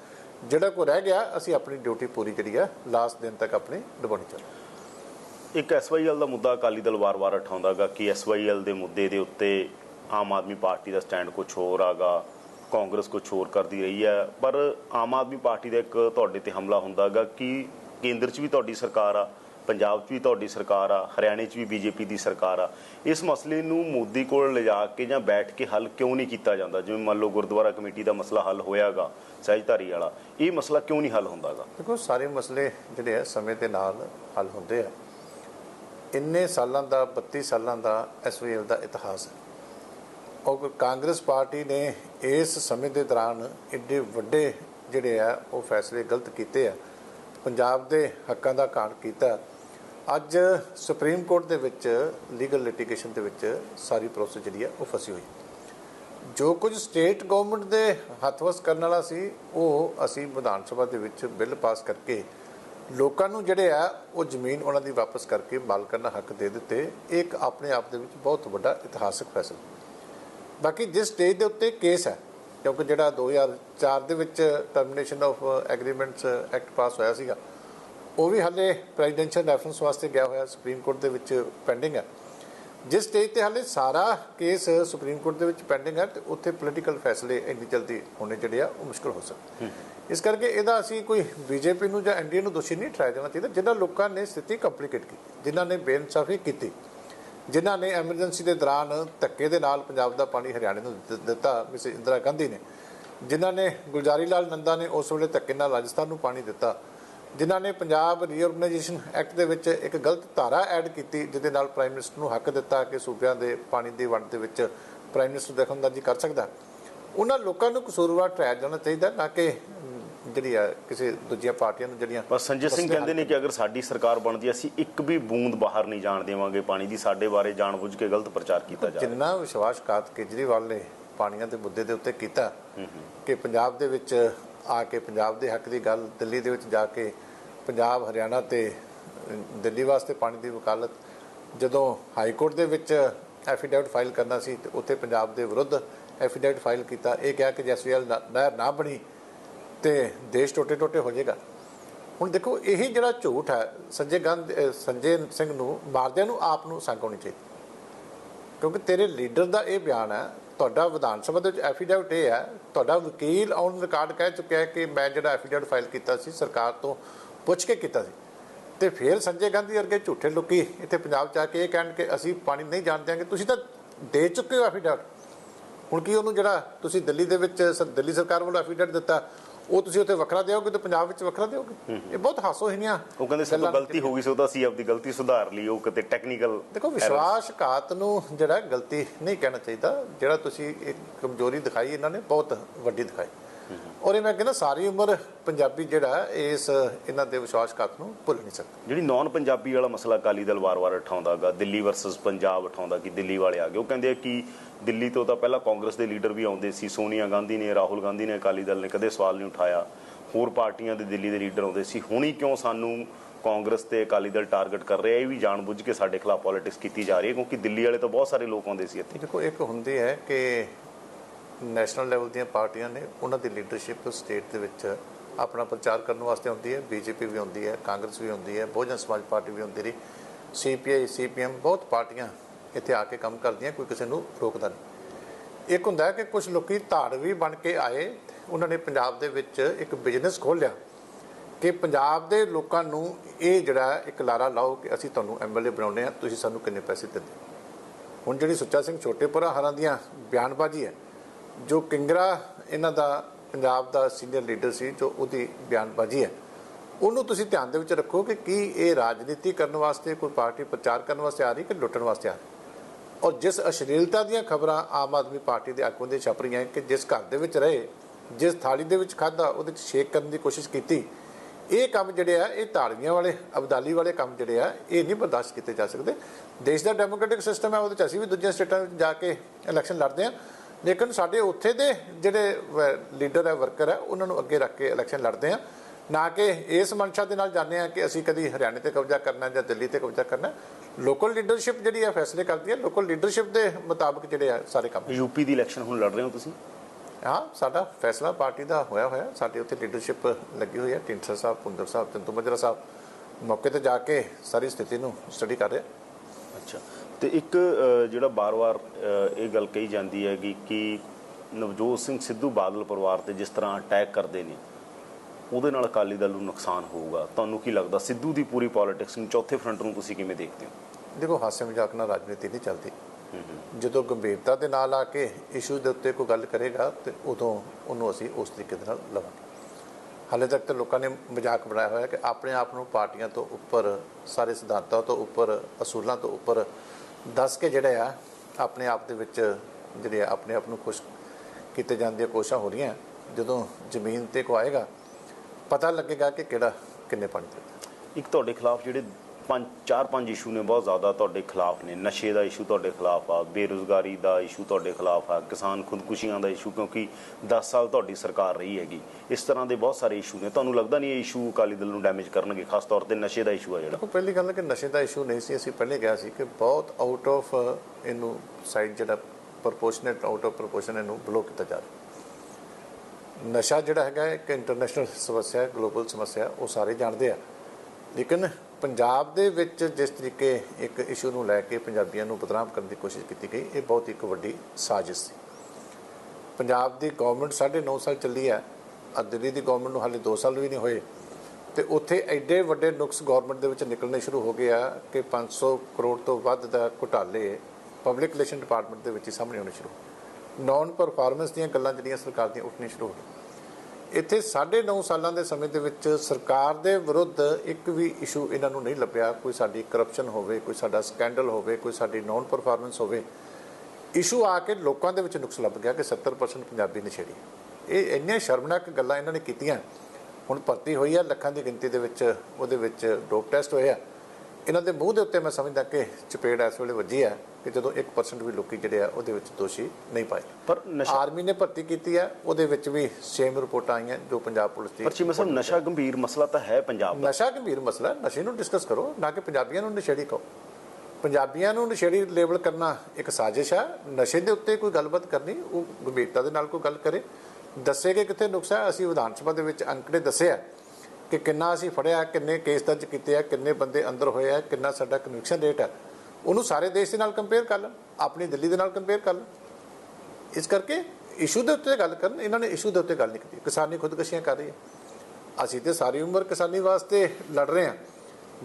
ਜਿਹੜਾ ਕੋ ਰਹਿ ਗਿਆ, ਅਸੀਂ ਆਪਣੀ ਡਿਊਟੀ ਪੂਰੀ ਜਿਹੜੀ ਹੈ ਲਾਸਟ ਦਿਨ ਤੱਕ ਆਪਣੀ ਨਿਭਾਉਣੀ ਚਾਹੀਦੀ ਇੱਕ ਐਸਵਾਈਐਲ ਦਾ ਮੁੱਦਾ ਅਕਾਲੀ ਦਲ ਵਾਰ-ਵਾਰ ਉਠਾਉਂਦਾਗਾ ਕਿ ਐਸਵਾਈਐਲ ਦੇ ਮੁੱਦੇ ਦੇ ਉੱਤੇ ਆਮ ਆਦਮੀ ਪਾਰਟੀ ਦਾ ਸਟੈਂਡ ਕੁਝ ਹੋਰ ਆਗਾ। ਕਾਂਗਰਸ ਕੁਝ ਹੋਰ ਕਰਦੀ ਰਹੀ ਹੈ। ਪਰ ਆਮ ਆਦਮੀ ਪਾਰਟੀ ਦਾ ਇੱਕ ਤੁਹਾਡੇ ਤੇ ਹਮਲਾ ਹੁੰਦਾਗਾ ਕਿ ਕੇਂਦਰ 'ਚ ਵੀ ਤੁਹਾਡੀ ਸਰਕਾਰ ਆ, ਪੰਜਾਬ 'ਚ ਵੀ ਤੁਹਾਡੀ ਸਰਕਾਰ ਆ, ਹਰਿਆਣੇ 'ਚ ਵੀ ਬੀਜੇਪੀ ਦੀ ਸਰਕਾਰ ਆ। ਇਸ ਮਸਲੇ ਨੂੰ ਮੋਦੀ ਕੋਲ ਲਿਜਾ ਕੇ ਜਾਂ ਬੈਠ ਕੇ ਹੱਲ ਕਿਉਂ ਨਹੀਂ ਕੀਤਾ ਜਾਂਦਾ? ਜਿਵੇਂ ਮੰਨ ਲਓ ਗੁਰਦੁਆਰਾ ਕਮੇਟੀ ਦਾ ਮਸਲਾ ਹੱਲ ਹੋਇਆਗਾ, ਸਹਿਜਧਾਰੀ ਵਾਲਾ। ਇਹ ਮਸਲਾ ਕਿਉਂ ਨਹੀਂ ਹੱਲ ਹੁੰਦਾਗਾ? ਦੇਖੋ, ਸਾਰੇ ਮਸਲੇ ਜਿਹੜੇ ਆ ਸਮੇਂ ਦੇ ਨਾਲ ਹੱਲ ਹੁੰਦੇ ਆ। ਇੰਨੇ ਸਾਲਾਂ ਦਾ 32 ਸਾਲਾਂ ਦਾ ਐਸਵੀਐਲ ਦਾ ਇਤਿਹਾਸ ਹੈ। ਔਰ ਕਾਂਗਰਸ ਪਾਰਟੀ ਨੇ ਇਸ ਸਮੇਂ ਦੇ ਦੌਰਾਨ ਏਡੇ ਵੱਡੇ ਜਿਹੜੇ ਆ, ਉਹ ਫੈਸਲੇ ਗਲਤ ਕੀਤੇ ਆ। ਪੰਜਾਬ ਦੇ ਹੱਕਾਂ ਦਾ ਘਾਣ ਕੀਤਾ। ਅੱਜ ਸੁਪਰੀਮ ਕੋਰਟ ਦੇ ਵਿੱਚ, ਲੀਗਲ ਲਿਟੀਗੇਸ਼ਨ ਦੇ ਵਿੱਚ ਸਾਰੀ ਪ੍ਰੋਸੈਸ ਜਿਹੜੀ ਆ, ਉਹ ਫਸੀ ਹੋਈ। ਜੋ ਕੁਝ ਸਟੇਟ ਗਵਰਨਮੈਂਟ ਦੇ ਹੱਥ-ਵਸ ਕਰਨ ਵਾਲਾ ਸੀ, ਉਹ ਅਸੀਂ ਵਿਧਾਨ ਸਭਾ ਦੇ ਵਿੱਚ ਬਿੱਲ ਪਾਸ ਕਰਕੇ ਲੋਕਾਂ ਨੂੰ ਜਿਹੜੇ ਆ, ਉਹ ਜ਼ਮੀਨ ਉਹਨਾਂ ਦੀ ਵਾਪਸ ਕਰਕੇ ਮਾਲਕਾਂ ਮਾਲਕਾਨਾ ਹੱਕ ਦੇ ਦਿੱਤੇ। ਇਹ ਇੱਕ ਆਪਣੇ ਆਪ ਦੇ ਵਿੱਚ ਬਹੁਤ ਵੱਡਾ ਇਤਿਹਾਸਕ ਫੈਸਲਾ। ਬਾਕੀ ਜਿਸ ਸਟੇਜ ਦੇ ਉੱਤੇ ਕੇਸ ਹੈ ਕਿਉਂਕਿ ਜਿਹੜਾ 2004 ਦੇ ਵਿੱਚ termination of agreements act pass ਹੋਇਆ ਸੀਗਾ ਉਹ ਵੀ ਹਾਲੇ ਪ੍ਰੈਜ਼ੀਡੈਂਸ਼ੀਅਲ ਰੈਫਰੈਂਸ ਵਾਸਤੇ ਗਿਆ ਹੋਇਆ ਸੁਪਰੀਮ ਕੋਰਟ ਦੇ ਵਿੱਚ ਪੈਂਡਿੰਗ ਹੈ। ਜਿਸ ਸਟੇਜ ਤੇ ਹਾਲੇ ਸਾਰਾ ਕੇਸ ਸੁਪਰੀਮ ਕੋਰਟ ਦੇ ਵਿੱਚ ਪੈਂਡਿੰਗ ਹੈ ਤੇ ਉੱਥੇ ਪੋਲੀਟੀਕਲ ਫੈਸਲੇ ਇੰਨੀ ਜਲਦੀ ਹੋਣੇ ਜਿਹੜੇ ਆ ਉਹ ਮੁਸ਼ਕਲ ਹੋ ਸਕਦੇ। ਇਸ ਕਰਕੇ ਇਹਦਾ ਅਸੀਂ ਕੋਈ ਬੀਜੇਪੀ ਨੂੰ ਜਾਂ ਐਨਡੀਏ ਨੂੰ ਦੋਸ਼ੀ ਨਹੀਂ ਠਹਿਰਾਇਆ ਜਾਣਾ ਚਾਹੀਦਾ ਜਿਨ੍ਹਾਂ ਲੋਕਾਂ ਨੇ ਸਥਿਤੀ ਕੰਪਲਿਕੇਟ ਕੀਤੀ ਜਿਨ੍ਹਾਂ ਨੇ ਬੇਇਨਸਾਫੀ ਕੀਤੀ। ਜਿਨ੍ਹਾਂ ਨੇ ਐਮਰਜੈਂਸੀ ਦੇ ਦੌਰਾਨ ਧੱਕੇ ਦੇ ਨਾਲ ਪੰਜਾਬ ਦਾ ਪਾਣੀ ਹਰਿਆਣੇ ਨੂੰ ਦਿੱ- ਦਿੱਤਾ, ਮਿਸ ਇੰਦਰਾ ਗਾਂਧੀ ਨੇ। ਜਿਨ੍ਹਾਂ ਨੇ ਗੁਲਜ਼ਾਰੀ ਲਾਲ ਨੰਦਾ ਨੇ ਉਸ ਵੇਲੇ ਧੱਕੇ ਨਾਲ ਰਾਜਸਥਾਨ ਨੂੰ ਪਾਣੀ ਦਿੱਤਾ। ਜਿਨ੍ਹਾਂ ਨੇ ਪੰਜਾਬ ਰੀਆਰਗਨਾਈਜੇਸ਼ਨ ਐਕਟ ਦੇ ਵਿੱਚ ਇੱਕ ਗਲਤ ਧਾਰਾ ਐਡ ਕੀਤੀ, ਜਿਹਦੇ ਨਾਲ ਪ੍ਰਾਈਮ ਮਿਨਿਸਟਰ ਨੂੰ ਹੱਕ ਦਿੱਤਾ ਕਿ ਸੂਬਿਆਂ ਦੇ ਪਾਣੀ ਦੀ ਵੰਡ ਦੇ ਵਿੱਚ ਪ੍ਰਾਈਮ ਮਿਨਿਸਟਰ ਦਖਲਅੰਦਾਜ਼ੀ ਕਰ ਸਕਦਾ। ਉਹਨਾਂ ਲੋਕਾਂ ਨੂੰ ਕਸੂਰਵਾਰ ਠਹਿਰਾਇਆ ਜਾਣਾ ਚਾਹੀਦਾ, ਨਾ ਕਿ ਜਿਹੜੀ ਆ ਕਿਸੇ ਦੂਜੀਆਂ ਪਾਰਟੀਆਂ ਨੂੰ ਜਿਹੜੀਆਂ ਬਸ ਸੰਜੇ ਸਿੰਘ ਕਹਿੰਦੇ ਨੇ ਕਿ ਅਗਰ ਸਾਡੀ ਸਰਕਾਰ ਬਣਦੀ ਹੈ, ਅਸੀਂ ਇੱਕ ਵੀ ਬੂੰਦ ਬਾਹਰ ਨਹੀਂ ਜਾਣ ਦੇਵਾਂਗੇ ਪਾਣੀ ਦੀ ਸਾਡੇ ਬਾਰੇ ਜਾਣਬੁੱਝ ਕੇ ਗਲਤ ਪ੍ਰਚਾਰ ਕੀਤਾ ਜਾ ਰਿਹਾ। ਜਿੰਨਾ ਵਿਸ਼ਵਾਸਘਾਤ ਕੇਜਰੀਵਾਲ ਨੇ ਪਾਣੀਆਂ ਦੇ ਮੁੱਦੇ ਦੇ ਉੱਤੇ ਕੀਤਾ ਕਿ ਪੰਜਾਬ ਦੇ ਵਿੱਚ ਆ ਕੇ ਪੰਜਾਬ ਦੇ ਹੱਕ ਦੀ ਗੱਲ ਦਿੱਲੀ ਦੇ ਵਿੱਚ ਜਾ ਕੇ ਪੰਜਾਬ ਹਰਿਆਣਾ ਤੇ ਦਿੱਲੀ ਵਾਸਤੇ ਪਾਣੀ ਦੀ ਵਕਾਲਤ ਜਦੋਂ ਹਾਈ ਕੋਰਟ ਦੇ ਵਿੱਚ ਐਫੀਡੈਵਿਟ ਫਾਈਲ ਕਰਨਾ ਸੀ ਤੇ ਉੱਥੇ ਪੰਜਾਬ ਦੇ ਵਿਰੁੱਧ ਐਫੀਡੈਵਿਟ ਫਾਈਲ ਕੀਤਾ ਇਹ ਕਿਹਾ ਕਿ ਜੈਸਵੀਐਲ ਨਹਿਰ ਨਾ ਬਣੀ ਤੇ ਦੇਸ਼ ਟੋਟੇ ਟੋਟੇ ਹੋ ਜਾਏਗਾ। ਹੁਣ ਦੇਖੋ, ਇਹ ਜਿਹੜਾ ਝੂਠ ਹੈ, ਸੰਜੇ ਗਾਂਧੀ ਸੰਜੇ ਸਿੰਘ ਨੂੰ ਮਾਰਦਿਆਂ ਨੂੰ ਆਪ ਨੂੰ ਸੰਗ ਹੋਣੀ ਚਾਹੀਦੀ। ਕਿਉਂਕਿ ਤੇਰੇ ਲੀਡਰ ਦਾ ਇਹ ਬਿਆਨ ਹੈ, ਤੁਹਾਡਾ ਵਿਧਾਨ ਸਭਾ ਦੇ ਵਿੱਚ ਐਫੀਡੈਵਿਟ ਇਹ ਹੈ, ਤੁਹਾਡਾ ਵਕੀਲ ਔਨ ਰਿਕਾਰਡ ਕਹਿ ਚੁੱਕਿਆ ਹੈ ਕਿ ਮੈਂ ਜਿਹੜਾ ਐਫੀਡੈਵਿਟ ਫਾਈਲ ਕੀਤਾ ਸੀ, ਸਰਕਾਰ ਤੋਂ ਪੁੱਛ ਕੇ ਕੀਤਾ ਸੀ। ਤੇ ਫਿਰ ਸੰਜੇ ਗਾਂਧੀ ਵਰਗੇ ਝੂਠੇ ਲੋਕੀ ਇੱਥੇ ਪੰਜਾਬ ਚ ਆ ਕੇ ਇਹ ਕਹਿਣ ਕਿ ਅਸੀਂ ਪਾਣੀ ਨਹੀਂ ਜਾਣ ਦਿਆਂਗੇ, ਤੁਸੀਂ ਤਾਂ ਦੇ ਚੁੱਕੇ ਹੋ ਐਫੀਡੈਵਿਟ। ਹੁਣ ਕੀ ਉਹਨੂੰ ਜਿਹੜਾ ਤੁਸੀਂ ਦਿੱਲੀ ਦੇ ਵਿੱਚ ਦਿੱਲੀ ਸਰਕਾਰ ਵੱਲੋਂ ਐਫੀਡੈਵਿਟ ਦਿੱਤਾ ਉਹ ਤੁਸੀਂ ਉੱਥੇ ਵੱਖਰਾ ਦਿਓਗੇ ਤੇ ਪੰਜਾਬ ਵਿੱਚ ਵੱਖਰਾ ਦਿਓਗੇ? ਇਹ ਬਹੁਤ ਹਾਸੋਹੀਣੀਆਂ ਉਹ ਕਹਿੰਦੇ ਸਭ ਤੋਂ ਗੱਲਾਂ ਗਲਤੀ ਹੋ ਗਈ ਸੀ ਉਹ ਤਾਂ ਅਸੀਂ ਆਪਦੀ ਗਲਤੀ ਸੁਧਾਰ ਲਈ ਉਹ ਕਿਤੇ ਟੈਕਨੀਕਲ ਦੇਖੋ ਵਿਸ਼ਵਾਸਘਾਤ ਨੂੰ ਜਿਹੜਾ ਗਲਤੀ ਨਹੀਂ ਕਹਿਣਾ ਚਾਹੀਦਾ ਜਿਹੜਾ ਤੁਸੀਂ ਇੱਕ ਕਮਜ਼ੋਰੀ ਦਿਖਾਈ ਇਹਨਾਂ ਨੇ ਬਹੁਤ ਵੱਡੀ ਦਿਖਾਈ। ਔਰ ਇਹ ਮੈਂ ਕਹਿੰਦਾ ਸਾਰੀ ਉਮਰ ਪੰਜਾਬੀ ਜਿਹੜਾ ਇਸ ਇਹਨਾਂ ਦੇ ਵਿਸ਼ਵਾਸਘਾਤ ਨੂੰ ਭੁੱਲ ਨਹੀਂ ਸਕਦਾ। ਜਿਹੜੀ ਨਾਨ ਪੰਜਾਬੀ ਵਾਲਾ ਮਸਲਾ ਅਕਾਲੀ ਦਲ ਵਾਰ-ਵਾਰ ਉਠਾਉਂਦਾਗਾ ਦਿੱਲੀ ਵਰਸਸ ਪੰਜਾਬ ਉਠਾਉਂਦਾ ਕਿ ਦਿੱਲੀ ਵਾਲੇ ਆ ਗਏ। ਉਹ ਕਹਿੰਦੇ ਆ ਕਿ ਦਿੱਲੀ ਤੋਂ ਤਾਂ ਪਹਿਲਾਂ ਕਾਂਗਰਸ ਦੇ ਲੀਡਰ ਵੀ ਆਉਂਦੇ ਸੀ ਸੋਨੀਆ ਗਾਂਧੀ ਨੇ ਰਾਹੁਲ ਗਾਂਧੀ ਨੇ ਅਕਾਲੀ ਦਲ ਨੇ ਕਦੇ ਸਵਾਲ ਨਹੀਂ ਉਠਾਇਆ। ਹੋਰ ਪਾਰਟੀਆਂ ਦੇ ਦਿੱਲੀ ਦੇ ਲੀਡਰ ਆਉਂਦੇ ਸੀ। ਹੁਣੀ ਕਿਉਂ ਸਾਨੂੰ ਕਾਂਗਰਸ ਤੇ ਅਕਾਲੀ ਦਲ ਟਾਰਗੇਟ ਕਰ ਰਿਹਾ ਇਹ ਵੀ ਜਾਣਬੁੱਝ ਕੇ ਸਾਡੇ ਖਿਲਾਫ ਪੋਲਿਟਿਕਸ ਕੀਤੀ ਜਾ ਰਹੀ ਹੈ ਕਿਉਂਕਿ ਦਿੱਲੀ ਵਾਲੇ ਤਾਂ ਬਹੁਤ ਸਾਰੇ ਲੋਕ ਆਉਂਦੇ ਸੀ ਇੱਥੇ। ਦੇਖੋ ਇੱਕ ਹੁੰਦੀ ਹੈ ਕਿ ਨੈਸ਼ਨਲ ਲੈਵਲ ਦੀਆਂ ਪਾਰਟੀਆਂ ਨੇ, ਉਹਨਾਂ ਦੀ ਲੀਡਰਸ਼ਿਪ ਸਟੇਟ ਦੇ ਵਿੱਚ ਆਪਣਾ ਪ੍ਰਚਾਰ ਕਰਨ ਵਾਸਤੇ ਹੁੰਦੀ ਹੈ, ਬੀਜੇਪੀ ਵੀ ਹੁੰਦੀ ਹੈ, ਕਾਂਗਰਸ ਵੀ ਹੁੰਦੀ ਹੈ, ਬਹੁਜਨ ਸਮਾਜ ਪਾਰਟੀ ਵੀ ਹੁੰਦੀ ਰਹੀ। ਸੀਪੀਆਈ, ਸੀਪੀਐਮ ਬਹੁਤ ਪਾਰਟੀਆਂ ਇੱਥੇ ਆ ਕੇ ਕੰਮ ਕਰਦੀਆਂ, ਕੋਈ ਕਿਸੇ ਨੂੰ ਰੋਕਦਾ ਨਹੀਂ। ਇੱਕ ਹੁੰਦਾ ਹੈ ਕਿ ਕੁਝ ਲੋਕੀ ਧਾੜਵੀ ਬਣ ਕੇ ਆਏ, ਉਹਨਾਂ ਨੇ ਪੰਜਾਬ ਦੇ ਵਿੱਚ ਇੱਕ ਬਿਜ਼ਨਸ ਖੋਲ੍ਹਿਆ ਕਿ ਪੰਜਾਬ ਦੇ ਲੋਕਾਂ ਨੂੰ ਇਹ ਜਿਹੜਾ ਇੱਕ ਲਾਰਾ ਲਾਓ ਕਿ ਅਸੀਂ ਤੁਹਾਨੂੰ ਐਮਐਲਏ ਬਣਾਉਂਦੇ ਆ ਤੁਸੀਂ ਸਾਨੂੰ ਕਿੰਨੇ ਪੈਸੇ ਦਿੰਦੇ ਹੁਣ ਜਿਹੜੀ ਸੁੱਚਾ ਸਿੰਘ ਛੋਟੇਪੁਰਾ ਹਰਾਂ ਦੀਆਂ ਬਿਆਨਬਾਜ਼ੀ ਹੈ ਜੋ ਕਿੰਗਰਾ ਇਹਨਾਂ ਦਾ ਪੰਜਾਬ ਦਾ ਸੀਨੀਅਰ ਲੀਡਰ ਸੀ, ਜੋ ਉਹਦੀ ਬਿਆਨਬਾਜ਼ੀ ਹੈ, ਉਹਨੂੰ ਤੁਸੀਂ ਧਿਆਨ ਦੇ ਵਿੱਚ ਰੱਖੋ ਕਿ ਕੀ ਇਹ ਰਾਜਨੀਤੀ ਕਰਨ ਵਾਸਤੇ, ਕੋਈ ਪਾਰਟੀ ਪ੍ਰਚਾਰ ਕਰਨ ਵਾਸਤੇ ਆ ਰਹੀ ਕਿ ਲੁੱਟਣ ਵਾਸਤੇ ਆ ਰਹੀ? ਔਰ ਜਿਸ ਅਸ਼ਲੀਲਤਾ ਦੀਆਂ ਖਬਰਾਂ ਆਮ ਆਦਮੀ ਪਾਰਟੀ ਦੇ ਆਗੂਆਂ ਦੇ ਛਪ ਰਹੀਆਂ ਕਿ ਜਿਸ ਘਰ ਦੇ ਵਿੱਚ ਰਹੇ, ਜਿਸ ਥਾਲੀ ਦੇ ਵਿੱਚ ਖਾਦਾ ਉਹਦੇ ਵਿੱਚ ਸ਼ੇਕ ਕਰਨ ਦੀ ਕੋਸ਼ਿਸ਼ ਕੀਤੀ, ਇਹ ਕੰਮ ਜਿਹੜੇ ਆ, ਇਹ ਤਾਲੀਆਂ ਵਾਲੇ, ਅਬਦਾਲੀ ਵਾਲੇ ਕੰਮ ਜਿਹੜੇ ਆ, ਇਹ ਨਹੀਂ ਬਰਦਾਸ਼ਤ ਕੀਤੇ ਜਾ ਸਕਦੇ। ਦੇਸ਼ ਦਾ ਡੈਮੋਕ੍ਰੈਟਿਕ ਸਿਸਟਮ ਹੈ, ਉਹਦੇ ਚ ਅਸੀਂ ਵੀ ਦੂਜੀਆਂ ਸਟੇਟਾਂ ਵਿੱਚ ਜਾ ਕੇ ਇਲੈਕਸ਼ਨ ਲੜਦੇ ਆ ਲੇਕਿਨ ਸਾਡੇ ਉੱਥੇ ਦੇ ਜਿਹੜੇ ਲੀਡਰ ਹੈ ਵਰਕਰ ਹੈ ਉਹਨਾਂ ਨੂੰ ਅੱਗੇ ਰੱਖ ਕੇ ਇਲੈਕਸ਼ਨ ਲੜਦੇ ਆ ਨਾ ਕਿ ਇਸ ਮਨਸ਼ਾ ਦੇ ਨਾਲ ਜਾਂਦੇ ਆ ਕਿ ਅਸੀਂ ਕਦੀ ਹਰਿਆਣੇ ਤੇ ਕਬਜ਼ਾ ਕਰਨਾ ਜਾਂ ਦਿੱਲੀ ਤੇ ਕਬਜ਼ਾ ਕਰਨਾ। ਲੋਕਲ ਲੀਡਰਸ਼ਿਪ ਜਿਹੜੀ ਹੈ ਫੈਸਲੇ ਕਰਦੀ ਹੈ। ਲੋਕਲ ਲੀਡਰਸ਼ਿਪ ਦੇ ਮੁਤਾਬਕ ਜਿਹੜੇ ਆ ਸਾਰੇ ਕੰਮ ਯੂਪੀ ਦੀ ਇਲੈਕਸ਼ਨ ਹੁਣ ਲੜ ਰਹੇ ਹੋ ਤੁਸੀਂ? ਹਾਂ ਸਾਡਾ ਫੈਸਲਾ ਪਾਰਟੀ ਦਾ ਹੋਇਆ ਹੋਇਆ। ਸਾਡੇ ਉੱਥੇ ਲੀਡਰਸ਼ਿਪ ਲੱਗੀ ਹੋਈ ਹੈ। ਢੀਂਡਸਾ ਸਾਹਿਬ ਪੁੰਦਰ ਸਾਹਿਬ ਚੰਦੂ ਮਜਰਾ ਸਾਹਿਬ ਮੌਕੇ ਤੇ ਜਾ ਕੇ ਸਾਰੀ ਸਥਿਤੀ ਨੂੰ ਸਟੱਡੀ ਕਰ ਰਹੇ ਤੇ ਇੱਕ ਜਿਹੜਾ ਬਾਰ-ਬਾਰ ਇਹ ਗੱਲ ਕਹੀ ਜਾਂਦੀ ਹੈਗੀ ਕਿ ਨਵਜੋਤ ਸਿੰਘ ਸਿੱਧੂ ਬਾਦਲ ਪਰਿਵਾਰ ਤੇ ਜਿਸ ਤਰ੍ਹਾਂ ਅਟੈਕ ਕਰਦੇ ਨੇ ਉਹਦੇ ਨਾਲ ਅਕਾਲੀ ਦਲ ਨੂੰ ਨੁਕਸਾਨ ਹੋਊਗਾ। ਤੁਹਾਨੂੰ ਕੀ ਲੱਗਦਾ? ਸਿੱਧੂ ਦੀ ਪੂਰੀ ਪੋਲਿਟਿਕਸ ਨੂੰ ਚੌਥੇ ਫਰੰਟ ਨੂੰ ਤੁਸੀਂ ਕਿਵੇਂ ਦੇਖਦੇ ਹੋ? ਦੇਖੋ ਹਾਸੇ ਮਜ਼ਾਕ ਨਾਲ ਰਾਜਨੀਤੀ ਨਹੀਂ ਚੱਲਦੀ। ਜਦੋਂ ਗੰਭੀਰਤਾ ਦੇ ਨਾਲ ਆ ਕੇ ਇਸ਼ੂ ਦੇ ਉੱਤੇ ਕੋਈ ਗੱਲ ਕਰੇਗਾ ਤੇ ਉਦੋਂ ਉਹਨੂੰ ਅਸੀਂ ਉਸ ਤਰੀਕੇ ਦੇ ਨਾਲ ਲਵਾਂਗੇ। ਹਾਲੇ ਤੱਕ ਤਾਂ ਲੋਕਾਂ ਨੇ ਮਜ਼ਾਕ ਬਣਾਇਆ ਹੋਇਆ ਕਿ ਆਪਣੇ ਆਪ ਨੂੰ ਪਾਰਟੀਆਂ ਤੋਂ ਉੱਪਰ ਸਾਰੇ ਸਿਧਾਂਤਾਂ ਤੋਂ ਉੱਪਰ ਅਸੂਲਾਂ ਤੋਂ ਉੱਪਰ ਦੱਸ ਕੇ ਜਿਹੜੇ ਆ, ਆਪਣੇ ਆਪ ਦੇ ਵਿੱਚ ਜਿਹੜੇ ਆ, ਆਪਣੇ ਆਪ ਨੂੰ ਖੁਸ਼ ਕੀਤੇ ਜਾਣ ਦੀਆਂ ਕੋਸ਼ਿਸ਼ਾਂ ਹੋ ਰਹੀਆਂ। ਜਦੋਂ ਜ਼ਮੀਨ ਤੇ ਕੋ ਆਏਗਾ, ਪਤਾ ਲੱਗੇਗਾ ਕਿ ਕਿਹੜਾ ਕਿੰਨੇ ਪਾਣੀ ਤੇ। ਇੱਕ ਤੁਹਾਡੇ ਖਿਲਾਫ ਜਿਹੜੇ ਪੰਜ, ਚਾਰ ਪੰਜ ਇਸ਼ੂ ਨੇ ਬਹੁਤ ਜ਼ਿਆਦਾ ਤੁਹਾਡੇ ਖਿਲਾਫ ਨੇ। ਨਸ਼ੇ ਦਾ ਇਸ਼ੂ ਤੁਹਾਡੇ ਖਿਲਾਫ ਆ, ਬੇਰੁਜ਼ਗਾਰੀ ਦਾ ਇਸ਼ੂ ਤੁਹਾਡੇ ਖਿਲਾਫ ਆ, ਕਿਸਾਨ ਖੁਦਕੁਸ਼ੀਆਂ ਦਾ ਇਸ਼ੂ ਕਿਉਂਕਿ 10 ਸਾਲ ਤੁਹਾਡੀ ਸਰਕਾਰ ਰਹੀ ਹੈਗੀ। ਇਸ ਤਰ੍ਹਾਂ ਦੇ ਬਹੁਤ ਸਾਰੇ ਇਸ਼ੂ ਨੇ। ਤੁਹਾਨੂੰ ਲੱਗਦਾ ਨਹੀਂ ਇਹ ਇਸ਼ੂ ਅਕਾਲੀ ਦਲ ਨੂੰ ਡੈਮੇਜ ਕਰਨਗੇ, ਖਾਸ ਤੌਰ ਤੇ ਨਸ਼ੇ ਦਾ ਇਸ਼ੂ ਆ ਜਿਹੜਾ? ਪਹਿਲੀ ਗੱਲ ਹੈ ਕਿ ਨਸ਼ੇ ਦਾ ਇਸ਼ੂ ਨਹੀਂ ਸੀ। ਅਸੀਂ ਪਹਿਲੇ ਕਿਹਾ ਸੀ ਕਿ ਬਹੁਤ ਆਊਟ ਆਫ ਇਹਨੂੰ ਸਾਈਡ ਜਿਹੜਾ ਪ੍ਰੋਪੋਰਸ਼ਨੇਟ ਆਊਟ ਆਫ ਪ੍ਰੋਪੋਰਸ਼ਨ ਇਹਨੂੰ ਬਲੋ ਕੀਤਾ ਜਾ ਰਿਹਾ। ਨਸ਼ਾ ਜਿਹੜਾ ਹੈਗਾ ਇੱਕ ਇੰਟਰਨੈਸ਼ਨਲ ਸਮੱਸਿਆ ਹੈ ਗਲੋਬਲ ਸਮੱਸਿਆ ਉਹ ਸਾਰੇ ਜਾਣਦੇ ਆ। ਲੇਕਿਨ ਪੰਜਾਬ ਦੇ ਵਿੱਚ ਜਿਸ ਤਰੀਕੇ ਇੱਕ ਇਸ਼ੂ ਨੂੰ ਲੈ ਕੇ ਪੰਜਾਬੀਆਂ ਨੂੰ ਬਦਨਾਮ ਕਰਨ ਦੀ ਕੋਸ਼ਿਸ਼ ਕੀਤੀ ਗਈ, ਇਹ ਬਹੁਤ ਇੱਕ ਵੱਡੀ ਸਾਜ਼ਿਸ਼ ਸੀ। ਪੰਜਾਬ ਦੀ ਗਵਰਨਮੈਂਟ 9.5 ਸਾਲ ਚੱਲੀ ਹੈ ਆ ਦਿੱਲੀ ਦੀ ਗਵਰਨਮੈਂਟ ਨੂੰ ਹਾਲੇ 2 ਸਾਲ ਵੀ ਨਹੀਂ ਹੋਏ, ਤੇ ਉੱਥੇ ਐਡੇ ਵੱਡੇ ਨੁਕਸ ਗਵਰਨਮੈਂਟ ਦੇ ਵਿੱਚ ਨਿਕਲਣੇ ਸ਼ੁਰੂ ਹੋ ਗਏ ਆ ਕਿ 500 ਕਰੋੜ ਤੋਂ ਵੱਧ ਦਾ ਘੁਟਾਲੇ ਪਬਲਿਕ ਰਿਲੇਸ਼ਨ ਡਿਪਾਰਟਮੈਂਟ ਦੇ ਵਿੱਚ ਹੀ ਸਾਹਮਣੇ ਆਉਣੇ ਸ਼ੁਰੂ। ਨਾਨ ਪਰਫਾਰਮੈਂਸ ਦੀਆਂ ਗੱਲਾਂ ਜਿਹੜੀਆਂ ਸਰਕਾਰ ਦੀਆਂ ਉੱਠਣੀਆਂ ਸ਼ੁਰੂ ਹੋ ਗਈਆਂ। ਇੱਥੇ 9.5 ਸਾਲਾਂ ਦੇ ਸਮੇਂ ਦੇ ਵਿੱਚ ਸਰਕਾਰ ਦੇ ਵਿਰੁੱਧ ਇੱਕ ਵੀ ਇਸ਼ੂ ਇਹਨਾਂ ਨੂੰ ਨਹੀਂ ਲੱਭਿਆ। ਕੋਈ ਸਾਡੀ ਕਰਪਸ਼ਨ ਹੋਵੇ, ਕੋਈ ਸਾਡਾ ਸਕੈਂਡਲ ਹੋਵੇ, ਕੋਈ ਸਾਡੀ ਨਾਨ ਪਰਫਾਰਮੈਂਸ ਹੋਵੇ ਇਸ਼ੂ ਆ ਕੇ ਲੋਕਾਂ ਦੇ ਵਿੱਚ ਨੁਕਸ ਲੱਭ ਗਿਆ ਕਿ 70% ਪੰਜਾਬੀ ਨਸ਼ੇੜੀ। ਇਹ ਇੰਨੀਆਂ ਸ਼ਰਮਨਾਕ ਗੱਲਾਂ ਇਹਨਾਂ ਨੇ ਕੀਤੀਆਂ। ਹੁਣ ਭਰਤੀ ਹੋਈ ਆ, ਲੱਖਾਂ ਦੀ ਗਿਣਤੀ ਦੇ ਵਿੱਚ, ਉਹਦੇ ਵਿੱਚ ਡੋਪ ਟੈਸਟ ਹੋਇਆ ਇਹਨਾਂ ਦੇ ਮੂੰਹ ਦੇ ਉੱਤੇ ਮੈਂ ਸਮਝਦਾ ਕਿ ਚਪੇੜ ਇਸ ਵੇਲੇ ਵੱਜੀ ਆ ਕਿ ਜਦੋਂ 1% ਵੀ ਲੋਕੀ ਜਿਹੜੇ ਆ ਉਹਦੇ ਵਿੱਚ ਦੋਸ਼ੀ ਨਹੀਂ ਪਾਏ। ਪਰ ਆਰਮੀ ਨੇ ਭਰਤੀ ਕੀਤੀ ਹੈ ਉਹਦੇ ਵਿੱਚ ਵੀ ਸੇਮ ਰਿਪੋਰਟਾਂ ਆਈਆਂ ਜੋ ਪੰਜਾਬ ਪੁਲਿਸ ਦੀ ਪਰ ਸਾਹਿਬ ਨਸ਼ਾ ਗੰਭੀਰ ਮਸਲਾ ਤਾਂ ਹੈ ਪੰਜਾਬ ਦਾ। ਨਸ਼ਾ ਗੰਭੀਰ ਮਸਲਾ ਨਸ਼ੇ ਨੂੰ ਡਿਸਕਸ ਕਰੋ ਨਾ ਕਿ ਪੰਜਾਬੀਆਂ ਨੂੰ ਨਸ਼ੇੜੀ ਕਹੋ। ਪੰਜਾਬੀਆਂ ਨੂੰ ਨਸ਼ੇੜੀ ਲੇਬਲ ਕਰਨਾ ਇੱਕ ਸਾਜ਼ਿਸ਼ ਹੈ ਨਸ਼ੇ ਦੇ ਉੱਤੇ ਕੋਈ ਗੱਲਬਾਤ ਕਰਨੀ ਉਹ ਗੰਭੀਰਤਾ ਦੇ ਨਾਲ ਕੋਈ ਗੱਲ ਕਰੇ। ਦੱਸੇ ਕਿ ਕਿੱਥੇ ਨੁਕਸ ਹੈ ਅਸੀਂ ਵਿਧਾਨ ਸਭਾ ਦੇ ਵਿੱਚ ਅੰਕੜੇ ਦੱਸੇ ਆ ਕਿ ਕਿੰਨਾ ਅਸੀਂ ਫੜਿਆ, ਕਿੰਨੇ ਕੇਸ ਦਰਜ ਕੀਤੇ ਆ, ਕਿੰਨੇ ਬੰਦੇ ਅੰਦਰ ਹੋਏ ਆ, ਕਿੰਨਾ ਸਾਡਾ ਕਨਵਿਕਸ਼ਨ ਰੇਟ ਹੈ ਉਹਨੂੰ ਸਾਰੇ ਦੇਸ਼ ਦੇ ਨਾਲ ਕੰਪੇਅਰ ਕਰ ਲੈਣ ਆਪਣੀ ਦਿੱਲੀ ਦੇ ਨਾਲ ਕੰਪੇਅਰ ਕਰ ਲੈਣ ਇਸ ਕਰਕੇ ਇਸ਼ੂ ਦੇ ਉੱਤੇ ਗੱਲ ਕਰਨ, ਇਹਨਾਂ ਨੇ ਇਸ਼ੂ ਦੇ ਉੱਤੇ ਗੱਲ ਨਹੀਂ ਕੀਤੀ। ਕਿਸਾਨੀ ਖੁਦਕਸ਼ੀਆਂ ਕਰ ਰਹੀ ਹੈ ਅਸੀਂ ਤੇ ਸਾਰੀ ਉਮਰ ਕਿਸਾਨੀ ਵਾਸਤੇ ਲੜ ਰਹੇ ਹਾਂ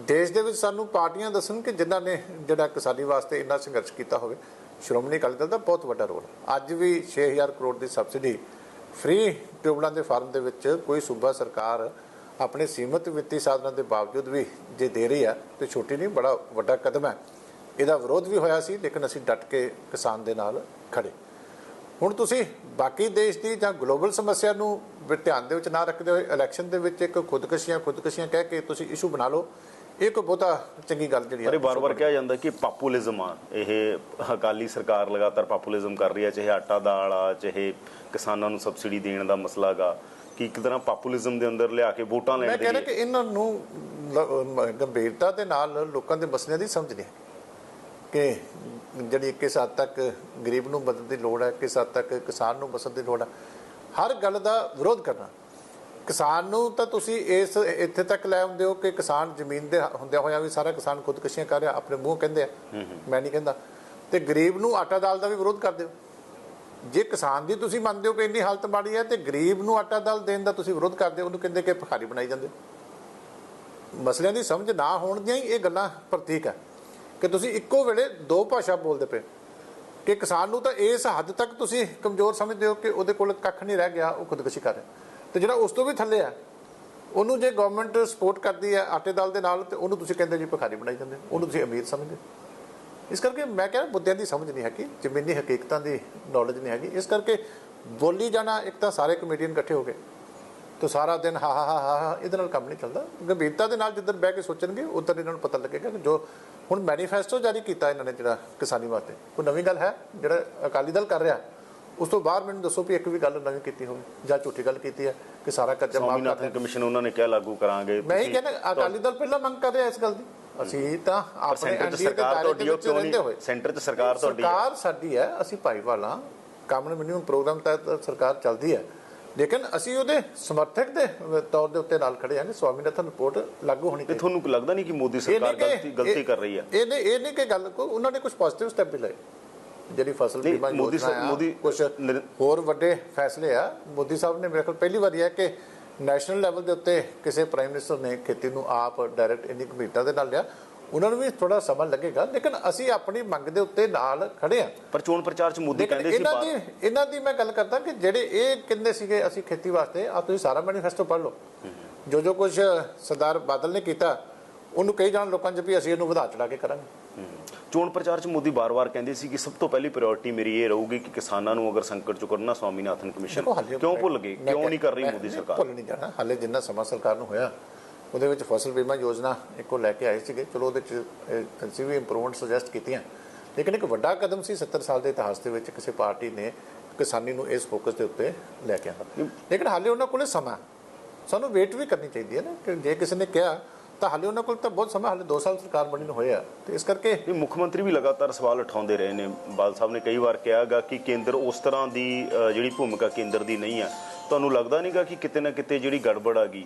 ਦੇਸ਼ ਦੇ ਵਿੱਚ ਸਾਨੂੰ ਪਾਰਟੀਆਂ ਦੱਸਣ ਕਿ ਜਿਨ੍ਹਾਂ ਨੇ ਜਿਹੜਾ ਕਿਸਾਨੀ ਵਾਸਤੇ ਇੰਨਾ ਸੰਘਰਸ਼ ਕੀਤਾ ਹੋਵੇ, ਸ਼੍ਰੋਮਣੀ ਅਕਾਲੀ ਦਲ ਦਾ ਬਹੁਤ ਵੱਡਾ ਰੋਲ ਅੱਜ ਵੀ 6000 ਕਰੋੜ ਦੀ ਸਬਸਿਡੀ ਫ੍ਰੀ ਟਿਊਬਲਾਂ ਦੇ ਫਾਰਮ ਦੇ ਵਿੱਚ ਕੋਈ ਸੂਬਾ ਸਰਕਾਰ ਆਪਣੇ ਸੀਮਤ ਵਿੱਤੀ ਸਾਧਨਾਂ ਦੇ ਬਾਵਜੂਦ ਵੀ ਜੇ ਦੇ ਰਹੀ ਆ, ਤੇ ਛੋਟੀ ਨਹੀਂ, ਬੜਾ ਵੱਡਾ ਕਦਮ ਹੈ। ਇਹਦਾ ਵਿਰੋਧ ਵੀ ਹੋਇਆ ਸੀ, ਲੇਕਿਨ ਅਸੀਂ ਡਟ ਕੇ ਕਿਸਾਨ ਦੇ ਨਾਲ ਖੜੇ ਹੁਣ ਤੁਸੀਂ ਬਾਕੀ ਦੇਸ਼ ਦੀ ਜਾਂ ਗਲੋਬਲ ਸਮੱਸਿਆ ਨੂੰ ਧਿਆਨ ਦੇ ਵਿੱਚ ਨਾ ਰੱਖਦੇ ਹੋਏ ਇਲੈਕਸ਼ਨ ਦੇ ਵਿੱਚ ਇੱਕ ਖੁਦਕਸ਼ੀਆਂ ਖੁਦਕਸ਼ੀਆਂ ਕਹਿ ਕੇ ਤੁਸੀਂ ਇਸ਼ੂ ਬਣਾ ਲਓ, ਇਹ ਕੋਈ ਬਹੁਤਾ ਚੰਗੀ ਗੱਲ ਜਿਹੜੀ ਪਰ ਇਹ ਹੈ ਬਾਰ-ਬਾਰ ਕਿਹਾ ਜਾਂਦਾ ਕਿ ਪਾਪੂਲਿਜ਼ਮ ਆ। ਇਹ ਅਕਾਲੀ ਸਰਕਾਰ ਲਗਾਤਾਰ ਪਾਪੂਲਿਜ਼ਮ ਕਰ ਰਹੀ ਹੈ ਚਾਹੇ ਆਟਾ ਦਾਲ ਆ, ਚਾਹੇ ਕਿਸਾਨਾਂ ਨੂੰ ਸਬਸਿਡੀ ਦੇਣ ਦਾ ਮਸਲਾ ਗਾ। ਕਿ ਇੱਕ ਤਰ੍ਹਾਂ ਪਾਪੂਲਿਜ਼ਮ ਦੇ ਅੰਦਰ ਲਿਆ ਕੇ ਵੋਟਾਂ ਮੈਂ ਲੈਣ ਕਹਿ ਰਿਹਾ ਦੇ ਕਿ ਇਹਨਾਂ ਨੂੰ ਮ- ਗੰਭੀਰਤਾ ਦੇ ਨਾਲ ਲੋਕਾਂ ਦੇ ਮਸਲਿਆਂ ਦੀ ਸਮਝ ਨਹੀਂ ਕਿ ਜਿਹੜੀ ਕਿਸ ਹੱਦ ਤੱਕ ਗਰੀਬ ਨੂੰ ਮਦਦ ਦੀ ਲੋੜ ਹੈ ਕਿਸ ਹੱਦ ਤੱਕ ਕਿਸਾਨ ਨੂੰ ਮਦਦ ਦੀ ਲੋੜ ਹੈ ਹਰ ਗੱਲ ਦਾ ਵਿਰੋਧ ਕਰਨਾ। ਕਿਸਾਨ ਨੂੰ ਤਾਂ ਤੁਸੀਂ ਇਸ ਇੱਥੇ ਤੱਕ ਲੈ ਆਉਂਦੇ ਹੋ ਕਿ ਕਿਸਾਨ ਜ਼ਮੀਨ ਦੇ ਹੁੰਦਿਆਂ ਹੋਇਆਂ ਵੀ ਸਾਰਾ ਕਿਸਾਨ ਖੁਦਕਸ਼ੀਆਂ ਕਰ ਰਿਹਾ ਆਪਣੇ ਮੂੰਹ ਕਹਿੰਦੇ ਆ। ਮੈਂ ਨਹੀਂ ਕਹਿੰਦਾ। ਤੇ ਗਰੀਬ ਨੂੰ ਆਟਾ ਦਾਲ ਦਾ ਵੀ ਵਿਰੋਧ ਕਰਦੇ ਹੋ। ਜੇ ਕਿਸਾਨ ਦੀ ਤੁਸੀਂ ਮੰਨਦੇ ਹੋ ਕਿ ਇੰਨੀ ਹਾਲਤ ਮਾੜੀ ਹੈ ਤੇ ਗਰੀਬ ਨੂੰ ਆਟਾ ਦਾਲ ਦੇਣ ਦਾ ਤੁਸੀਂ ਵਿਰੋਧ ਕਰਦੇ ਹੋ, ਉਹਨੂੰ ਕਹਿੰਦੇ ਕਿ ਭਿਖਾਰੀ ਬਣਾਈ ਜਾਂਦੇ ਮਸਲਿਆਂ ਦੀ ਸਮਝ ਨਾ ਹੋਣ ਦੀਆਂ ਹੀ ਇਹ ਗੱਲਾਂ ਪ੍ਰਤੀਕ ਹੈ ਕਿ ਤੁਸੀਂ ਇੱਕੋ ਵੇਲੇ ਦੋ ਭਾਸ਼ਾ ਬੋਲਦੇ ਪਏ ਕਿ ਕਿਸਾਨ ਨੂੰ ਤਾਂ ਇਸ ਹੱਦ ਤੱਕ ਤੁਸੀਂ ਕਮਜ਼ੋਰ ਸਮਝਦੇ ਹੋ ਕਿ ਉਹਦੇ ਕੋਲ ਕੱਖ ਨਹੀਂ ਰਹਿ ਗਿਆ, ਉਹ ਖੁਦਕੁਸ਼ੀ ਕਰ ਰਿਹਾ ਤੇ ਜਿਹੜਾ ਉਸ ਤੋਂ ਵੀ ਥੱਲੇ ਆ ਉਹਨੂੰ ਜੇ ਗਵਰਨਮੈਂਟ ਸਪੋਰਟ ਕਰਦੀ ਹੈ ਆਟੇ ਦਾਲ ਦੇ ਨਾਲ, ਤੇ ਉਹਨੂੰ ਤੁਸੀਂ ਕਹਿੰਦੇ ਜੀ ਭਿਖਾਰੀ ਬਣਾਈ ਜਾਂਦੇ ਹੋ। ਉਹਨੂੰ ਤੁਸੀਂ ਅਮੀਰ ਸਮਝਦੇ ਹੋ। ਇਸ ਕਰਕੇ ਮੈਂ ਕਹਿੰਦਾ ਮੁੱਦਿਆਂ ਦੀ ਸਮਝ ਨਹੀਂ ਹੈਗੀ ਜ਼ਮੀਨੀ ਹਕੀਕਤਾਂ ਦੀ ਨੌਲੇਜ ਨਹੀਂ ਹੈਗੀ। ਇਸ ਕਰਕੇ ਬੋਲੀ ਜਾਣਾ ਇੱਕ ਤਾਂ ਸਾਰੇ ਕਮੇਡੀਅਨ ਇਕੱਠੇ ਹੋ ਗਏ ਤੋ ਸਾਰਾ ਦਿਨ ਹਾ ਹਾ ਹਾ ਹਾ ਇਹਦੇ ਨਾਲ ਕੰਮ ਨਹੀਂ ਚੱਲਦਾ। ਗੰਭੀਰਤਾ ਦੇ ਨਾਲ ਜਿੱਦਣ ਬਹਿ ਕੇ ਸੋਚਣਗੇ ਉਦੋਂ ਇਹਨਾਂ ਨੂੰ ਪਤਾ ਲੱਗੇਗਾ ਕਿ ਜੋ ਹੁਣ ਮੈਨੀਫੈਸਟੋ ਜਾਰੀ ਕੀਤਾ ਇਹਨਾਂ ਨੇ ਜਿਹੜਾ ਕਿਸਾਨੀ ਵਾਸਤੇ। ਕੋਈ ਨਵੀਂ ਗੱਲ ਹੈ ਜਿਹੜਾ ਅਕਾਲੀ ਦਲ ਕਰ ਰਿਹਾ? ਉਸ ਤੋਂ ਬਾਅਦ ਮੈਨੂੰ ਦੱਸੋ ਵੀ ਇੱਕ ਵੀ ਗੱਲ ਨਵੀਂ ਕੀਤੀ ਹੋਵੇ ਜਾਂ ਝੂਠੀ ਗੱਲ ਕੀਤੀ ਹੈ ਕਿ ਸਾਰਾ ਕਰਜ਼ਾ ਮਾਫ ਕਰ ਸਵਾਮੀਨਾਥਨ ਕਮਿਸ਼ਨ ਉਹਨਾਂ ਨੇ ਕਿਹਾ ਲਾਗੂ ਕਰਾਂਗੇ ਮੈਂ ਹੀ ਕਹਿੰਦਾ ਅਕਾਲੀ ਦਲ ਪਹਿਲਾਂ ਮੰਗ ਕਰ ਰਿਹਾ ਇਸ ਗੱਲ ਦੀ। ਅਸੀਂ ਤਾਂ ਆਪਣੇ ਸੈਂਟਰ ਸਰਕਾਰ ਤੁਹਾਡੀ ਉਹ ਕਿਉਂ ਨਹੀਂ? ਸੈਂਟਰ 'ਚ ਸਰਕਾਰ ਤੁਹਾਡੀ। ਸਰਕਾਰ ਸਾਡੀ ਹੈ ਅਸੀਂ ਭਾਈਵਾਲਾਂ ਕਾਮਨ ਮਿਨੀਮਮ ਪ੍ਰੋਗਰਾਮ ਤਹਿਤ ਸਰਕਾਰ ਚੱਲਦੀ ਹੈ। ਲੇਕਿਨ ਅਸੀਂ ਉਹਦੇ ਸਮਰਥਕ ਦੇ ਤੌਰ ਦੇ ਉੱਤੇ ਨਾਲ ਖੜੇ ਹਾਂ ਕਿ ਸਵਾਮੀਨਾਥਨ ਰਿਪੋਰਟ ਲਾਗੂ ਹੋਣੀ ਤੇ ਚਾਹੀਦੀ। ਤੁਹਾਨੂੰ ਲੱਗਦਾ ਨਹੀਂ ਕਿ ਮੋਦੀ ਸਰਕਾਰ ਗਲਤੀ ਕਰ ਰਹੀ ਹੈ? ਇਹ ਨਹੀਂ ਇਹ ਨਹੀਂ ਕਿ ਗੱਲ ਕੋ ਉਹਨਾਂ ਨੇ ਕੁਝ ਪੋਜ਼ਿਟਿਵ ਸਟੈਪ ਵੀ ਲਏ। ਜਿਹੜੀ ਫਸਲ ਬੀਮਾ ਮੋਦੀ ਯੋਜਨਾ ਮੋਦੀ ਕੁਝ ਹੋਰ ਵੱਡੇ ਫੈਸਲੇ ਆ। ਮੋਦੀ ਸਾਹਿਬ ਨੇ ਮੇਰੇ ਖਿਆਲ ਪਹਿਲੀ ਵਾਰੀ ਹੈ ਕਿ ਨੈਸ਼ਨਲ ਲੈਵਲ ਦੇ ਉੱਤੇ ਕਿਸੇ ਪ੍ਰਾਈਮ ਮਿਨਿਸਟਰ ਨੇ ਖੇਤੀ ਨੂੰ ਆਪ ਡਾਇਰੈਕਟ ਇੰਨੀ ਗੰਭੀਰਤਾ ਦੇ ਨਾਲ ਲਿਆ ਉਹਨਾਂ ਨੂੰ ਵੀ ਥੋੜਾ ਸਮਾਂ ਲੱਗੇਗਾ। ਲੇਕਿਨ ਅਸੀਂ ਆਪਣੀ ਮੰਗ ਦੇ ਉੱਤੇ ਨਾਲ ਖੜੇ ਆ ਪਰ ਚੋਣ ਪ੍ਰਚਾਰ 'ਚ ਮੋਦੀ ਕਹਿੰਦੇ ਸੀ ਇਹਨਾਂ ਦੀ ਇਹਨਾਂ ਦੀ ਮੈਂ ਗੱਲ ਕਰਦਾ ਕਿ ਜਿਹੜੇ ਇਹ ਕਹਿੰਦੇ ਸੀਗੇ ਅਸੀਂ ਖੇਤੀ ਵਾਸਤੇ ਆ ਤੁਸੀਂ ਸਾਰਾ ਮੈਨੀਫੈਸਟੋ ਪੜ੍ਹ ਲਓ। ਜੋ ਜੋ ਕੁਝ ਸਰਦਾਰ ਬਾਦਲ ਨੇ ਕੀਤਾ ਉਹਨੂੰ ਕਈ ਜਾਣ ਲੋਕਾਂ 'ਚ ਵੀ ਅਸੀਂ ਇਹਨੂੰ ਵਧਾ ਚੜਾ ਕੇ ਕਰਾਂਗੇ। ਚੋਣ ਪ੍ਰਚਾਰ 'ਚ ਮੋਦੀ ਬਾਰ-ਬਾਰ ਕਹਿੰਦੇ ਸੀ ਕਿ ਸਭ ਤੋਂ ਪਹਿਲੀ ਪ੍ਰਾਇੋਰਟੀ ਮੇਰੀ ਇਹ ਰਹੂਗੀ ਕਿ ਕਿਸਾਨਾਂ ਨੂੰ ਅਗਰ ਸੰਕਟ 'ਚੋਂ ਕੱਢਣਾ ਸਵਾਮੀਨਾਥਨ ਕਮਿਸ਼ਨ ਕਿਉਂ ਭੁੱਲ ਗਏ? ਕਿਉਂ ਨਹੀਂ ਕਰ ਰਹੀ ਮੋਦੀ ਸਰਕਾਰ? ਭੁੱਲ ਨਹੀਂ ਜਾਣਾ। ਹਾਲੇ ਜਿੰਨਾ ਸਮਾਂ ਸਰਕਾਰ ਨੂੰ ਹੋਇਆ ਉਹਦੇ ਵਿੱਚ ਫਸਲ ਬੀਮਾ ਯੋਜਨਾ ਇੱਕੋ ਲੈ ਕੇ ਆਏ ਸੀਗੇ। ਚਲੋ ਉਹਦੇ ਚ ਅਸੀਂ ਵੀ ਇੰਪਰੂਵਮੈਂਟ ਸੁਜੈਸਟ ਕੀਤੀਆਂ। ਲੇਕਿਨ ਇੱਕ ਵੱਡਾ ਕਦਮ ਸੀ 70 ਸਾਲ ਦੇ ਇਤਿਹਾਸ ਦੇ ਵਿੱਚ ਕਿਸੇ ਪਾਰਟੀ ਨੇ ਕਿਸਾਨੀ ਨੂੰ ਇਸ ਫੋਕਸ ਦੇ ਉੱਤੇ ਲੈ ਕੇ ਆਂਦਾ ਲੇਕਿਨ ਹਾਲੇ ਉਹਨਾਂ ਕੋਲੇ ਸਮਾਂ। ਸਾਨੂੰ ਵੇਟ ਵੀ ਕਰਨੀ ਚਾਹੀਦੀ ਹੈ ਨਾ ਕਿ ਜੇ ਕਿਸੇ ਨੇ ਕਿਹਾ ਤਾਂ ਹਾਲੇ ਉਹਨਾਂ ਕੋਲ ਤਾਂ ਬਹੁਤ ਸਮਾਂ ਹਾਲੇ 2 ਸਾਲ ਸਰਕਾਰ ਬਣੀ ਨੂੰ ਹੋਇਆ ਤੇ ਇਸ ਕਰਕੇ ਇਹ ਮੁੱਖ ਮੰਤਰੀ ਵੀ ਲਗਾਤਾਰ ਸਵਾਲ ਉਠਾਉਂਦੇ ਰਹੇ ਨੇ। ਬਾਲ ਸਾਹਿਬ ਨੇ ਕਈ ਵਾਰ ਕਿਹਾਗਾ ਕਿ ਕੇਂਦਰ ਉਸ ਤਰ੍ਹਾਂ ਦੀ ਜਿਹੜੀ ਭੂਮਿਕਾ ਕੇਂਦਰ ਦੀ ਨਹੀਂ ਹੈ ਤੁਹਾਨੂੰ ਲੱਗਦਾ ਨਹੀਂਗਾ ਕਿ ਕਿਤੇ ਨਾ ਕਿਤੇ ਜਿਹੜੀ ਗੜਬੜ ਆ ਗਈ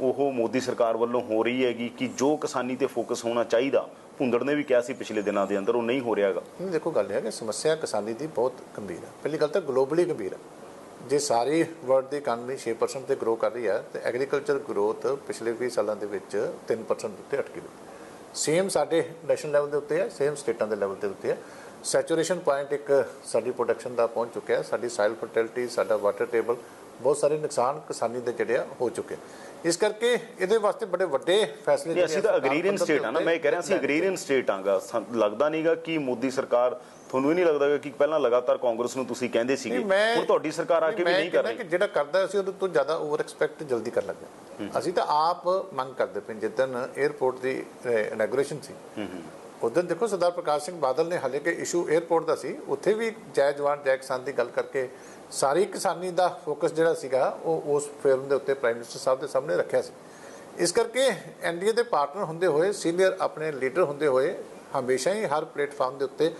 ਉਹ ਮੋਦੀ ਸਰਕਾਰ ਵੱਲੋਂ ਹੋ ਰਹੀ ਹੈਗੀ ਕਿ ਜੋ ਕਿਸਾਨੀ ਤੇ ਫੋਕਸ ਹੋਣਾ ਚਾਹੀਦਾ ਭੁੰਦੜ ਨੇ ਵੀ ਕਿਹਾ ਸੀ ਪਿਛਲੇ ਦਿਨਾਂ ਦੇ ਅੰਦਰ ਉਹ ਨਹੀਂ ਹੋ ਰਿਹਾਗਾ ਦੇਖੋ ਗੱਲ ਇਹ ਹੈ ਕਿ ਸਮੱਸਿਆ ਕਿਸਾਨੀ ਦੀ ਬਹੁਤ ਗੰਭੀਰ ਹੈ ਪਹਿਲੀ ਗੱਲ ਤਾਂ ਗਲੋਬਲੀ ਗੰਭੀਰ ਹੈ ਜੇ ਸਾਰੀ ਵਰਲਡ ਦੀ ਇਕਾਨਮੀ 6% ਤੇ ਗਰੋ ਕਰ ਰਹੀ ਹੈ, ਤੇ ਐਗਰੀਕਲਚਰ ਗਰੋਥ ਪਿਛਲੇ 20 ਸਾਲਾਂ ਦੇ ਵਿੱਚ 3% ਉੱਤੇ ਅਟਕੀ ਹੋਈ ਸੇਮ ਸਾਡੇ ਨੈਸ਼ਨਲ ਲੈਵਲ ਦੇ ਉੱਤੇ ਹੈ ਸੇਮ ਸਟੇਟਾਂ ਦੇ ਲੈਵਲ ਦੇ ਉੱਤੇ ਹੈ। ਸੈਚੂਰੇਸ਼ਨ ਪੁਆਇੰਟ ਇੱਕ ਸਾਡੀ ਪ੍ਰੋਡਕਸ਼ਨ ਦਾ ਪਹੁੰਚ ਚੁੱਕਿਆ ਹੈ, ਸਾਡੀ ਸਾਇਲ ਫਰਟੀਲਿਟੀ ਸਾਡਾ ਵਾਟਰ ਟੇਬਲ ਬਹੁਤ ਸਾਰੇ ਨੁਕਸਾਨ ਕਿਸਾਨੀ ਦੇ ਜਿਹੜੇ ਆ ਹੋ ਚੁੱਕੇ ਇਸ ਕਰਕੇ ਇਹਦੇ ਵਾਸਤੇ ਬੜੇ ਵੱਡੇ ਫੈਸਲੇ ਜਿਹੜੇ ਅਸੀਂ ਤਾਂ ਅਗਰੀਰੀਅਨ ਸਟੇਟ ਆ ਨਾ ਮੈਂ ਇਹ ਕਹਿ ਰਿਹਾ ਸੀ ਅਗਰੀਰੀਅਨ ਸਟੇਟ ਆਂਗਾ। ਲੱਗਦਾ ਨਹੀਂਗਾ ਕਿ ਮੋਦੀ ਸਰਕਾਰ ਤੁਹਾਨੂੰ ਇਹ ਨਹੀਂ ਲੱਗਦਾ ਕਿ ਪਹਿਲਾਂ ਲਗਾਤਾਰ ਕਾਂਗਰਸ ਨੂੰ ਤੁਸੀਂ ਕਹਿੰਦੇ ਸੀਗੇ। ਹੁਣ ਤੁਹਾਡੀ ਸਰਕਾਰ ਆ ਕੇ ਵੀ ਨਹੀਂ ਕਰ ਰਹੀ। ਕਿ ਜਿਹੜਾ ਕਰਦਾ ਸੀ ਉਹਦੇ ਤੋਂ ਜ਼ਿਆਦਾ ਓਵਰ ਐਕਸਪੈਕਟ ਜਲਦੀ ਕਰ ਲੱਗਾ ਅਸੀਂ ਤਾਂ ਆਪ ਮੰਗ ਕਰਦੇ ਪਏ ਜਿੱਦਨ 에ਅਰਪੋਰਟ ਦੀ ਇਨੋਗ੍ਰੇਸ਼ਨ ਸੀ। ਉਦੋਂ ਦੇਖੋ ਸਰਦਾਰ ਪ੍ਰਕਾਸ਼ ਸਿੰਘ ਬਾਦਲ ਨੇ ਹਲੇ ਕਿ ਇਸ਼ੂ 에ਅਰਪੋਰਟ ਦਾ ਸੀ। ਉੱਥੇ ਵੀ ਜੈ ਜਵਾਨ ਜੈ ਕਿਸਾਨ ਦੀ ਗੱਲ ਕਰਕੇ ਸਾਰੀ ਕਿਸਾਨੀ ਦਾ ਫੋਕਸ ਜਿਹੜਾ ਸੀਗਾ, ਉਹ ਉਸ ਫੇਰਮ ਦੇ ਉੱਤੇ ਪ੍ਰਾਈਮ ਮਿਨਿਸਟਰ ਸਾਹਿਬ ਦੇ ਸਾਹਮਣੇ ਰੱਖਿਆ ਸੀ। ਇਸ ਕਰਕੇ ਐਨਡੀਏ ਦੇ ਪਾਰਟਨਰ ਹੁੰਦੇ ਹੋਏ ਸੀਨੀਅਰ ਆਪਣੇ ਲੀਡਰ ਹੁੰਦੇ ਹੋਏ, ਹਮੇਸ਼ਾ ਹੀ ਹਰ ਪਲੇਟਫਾਰਮ ਦੇ ਉੱਤੇ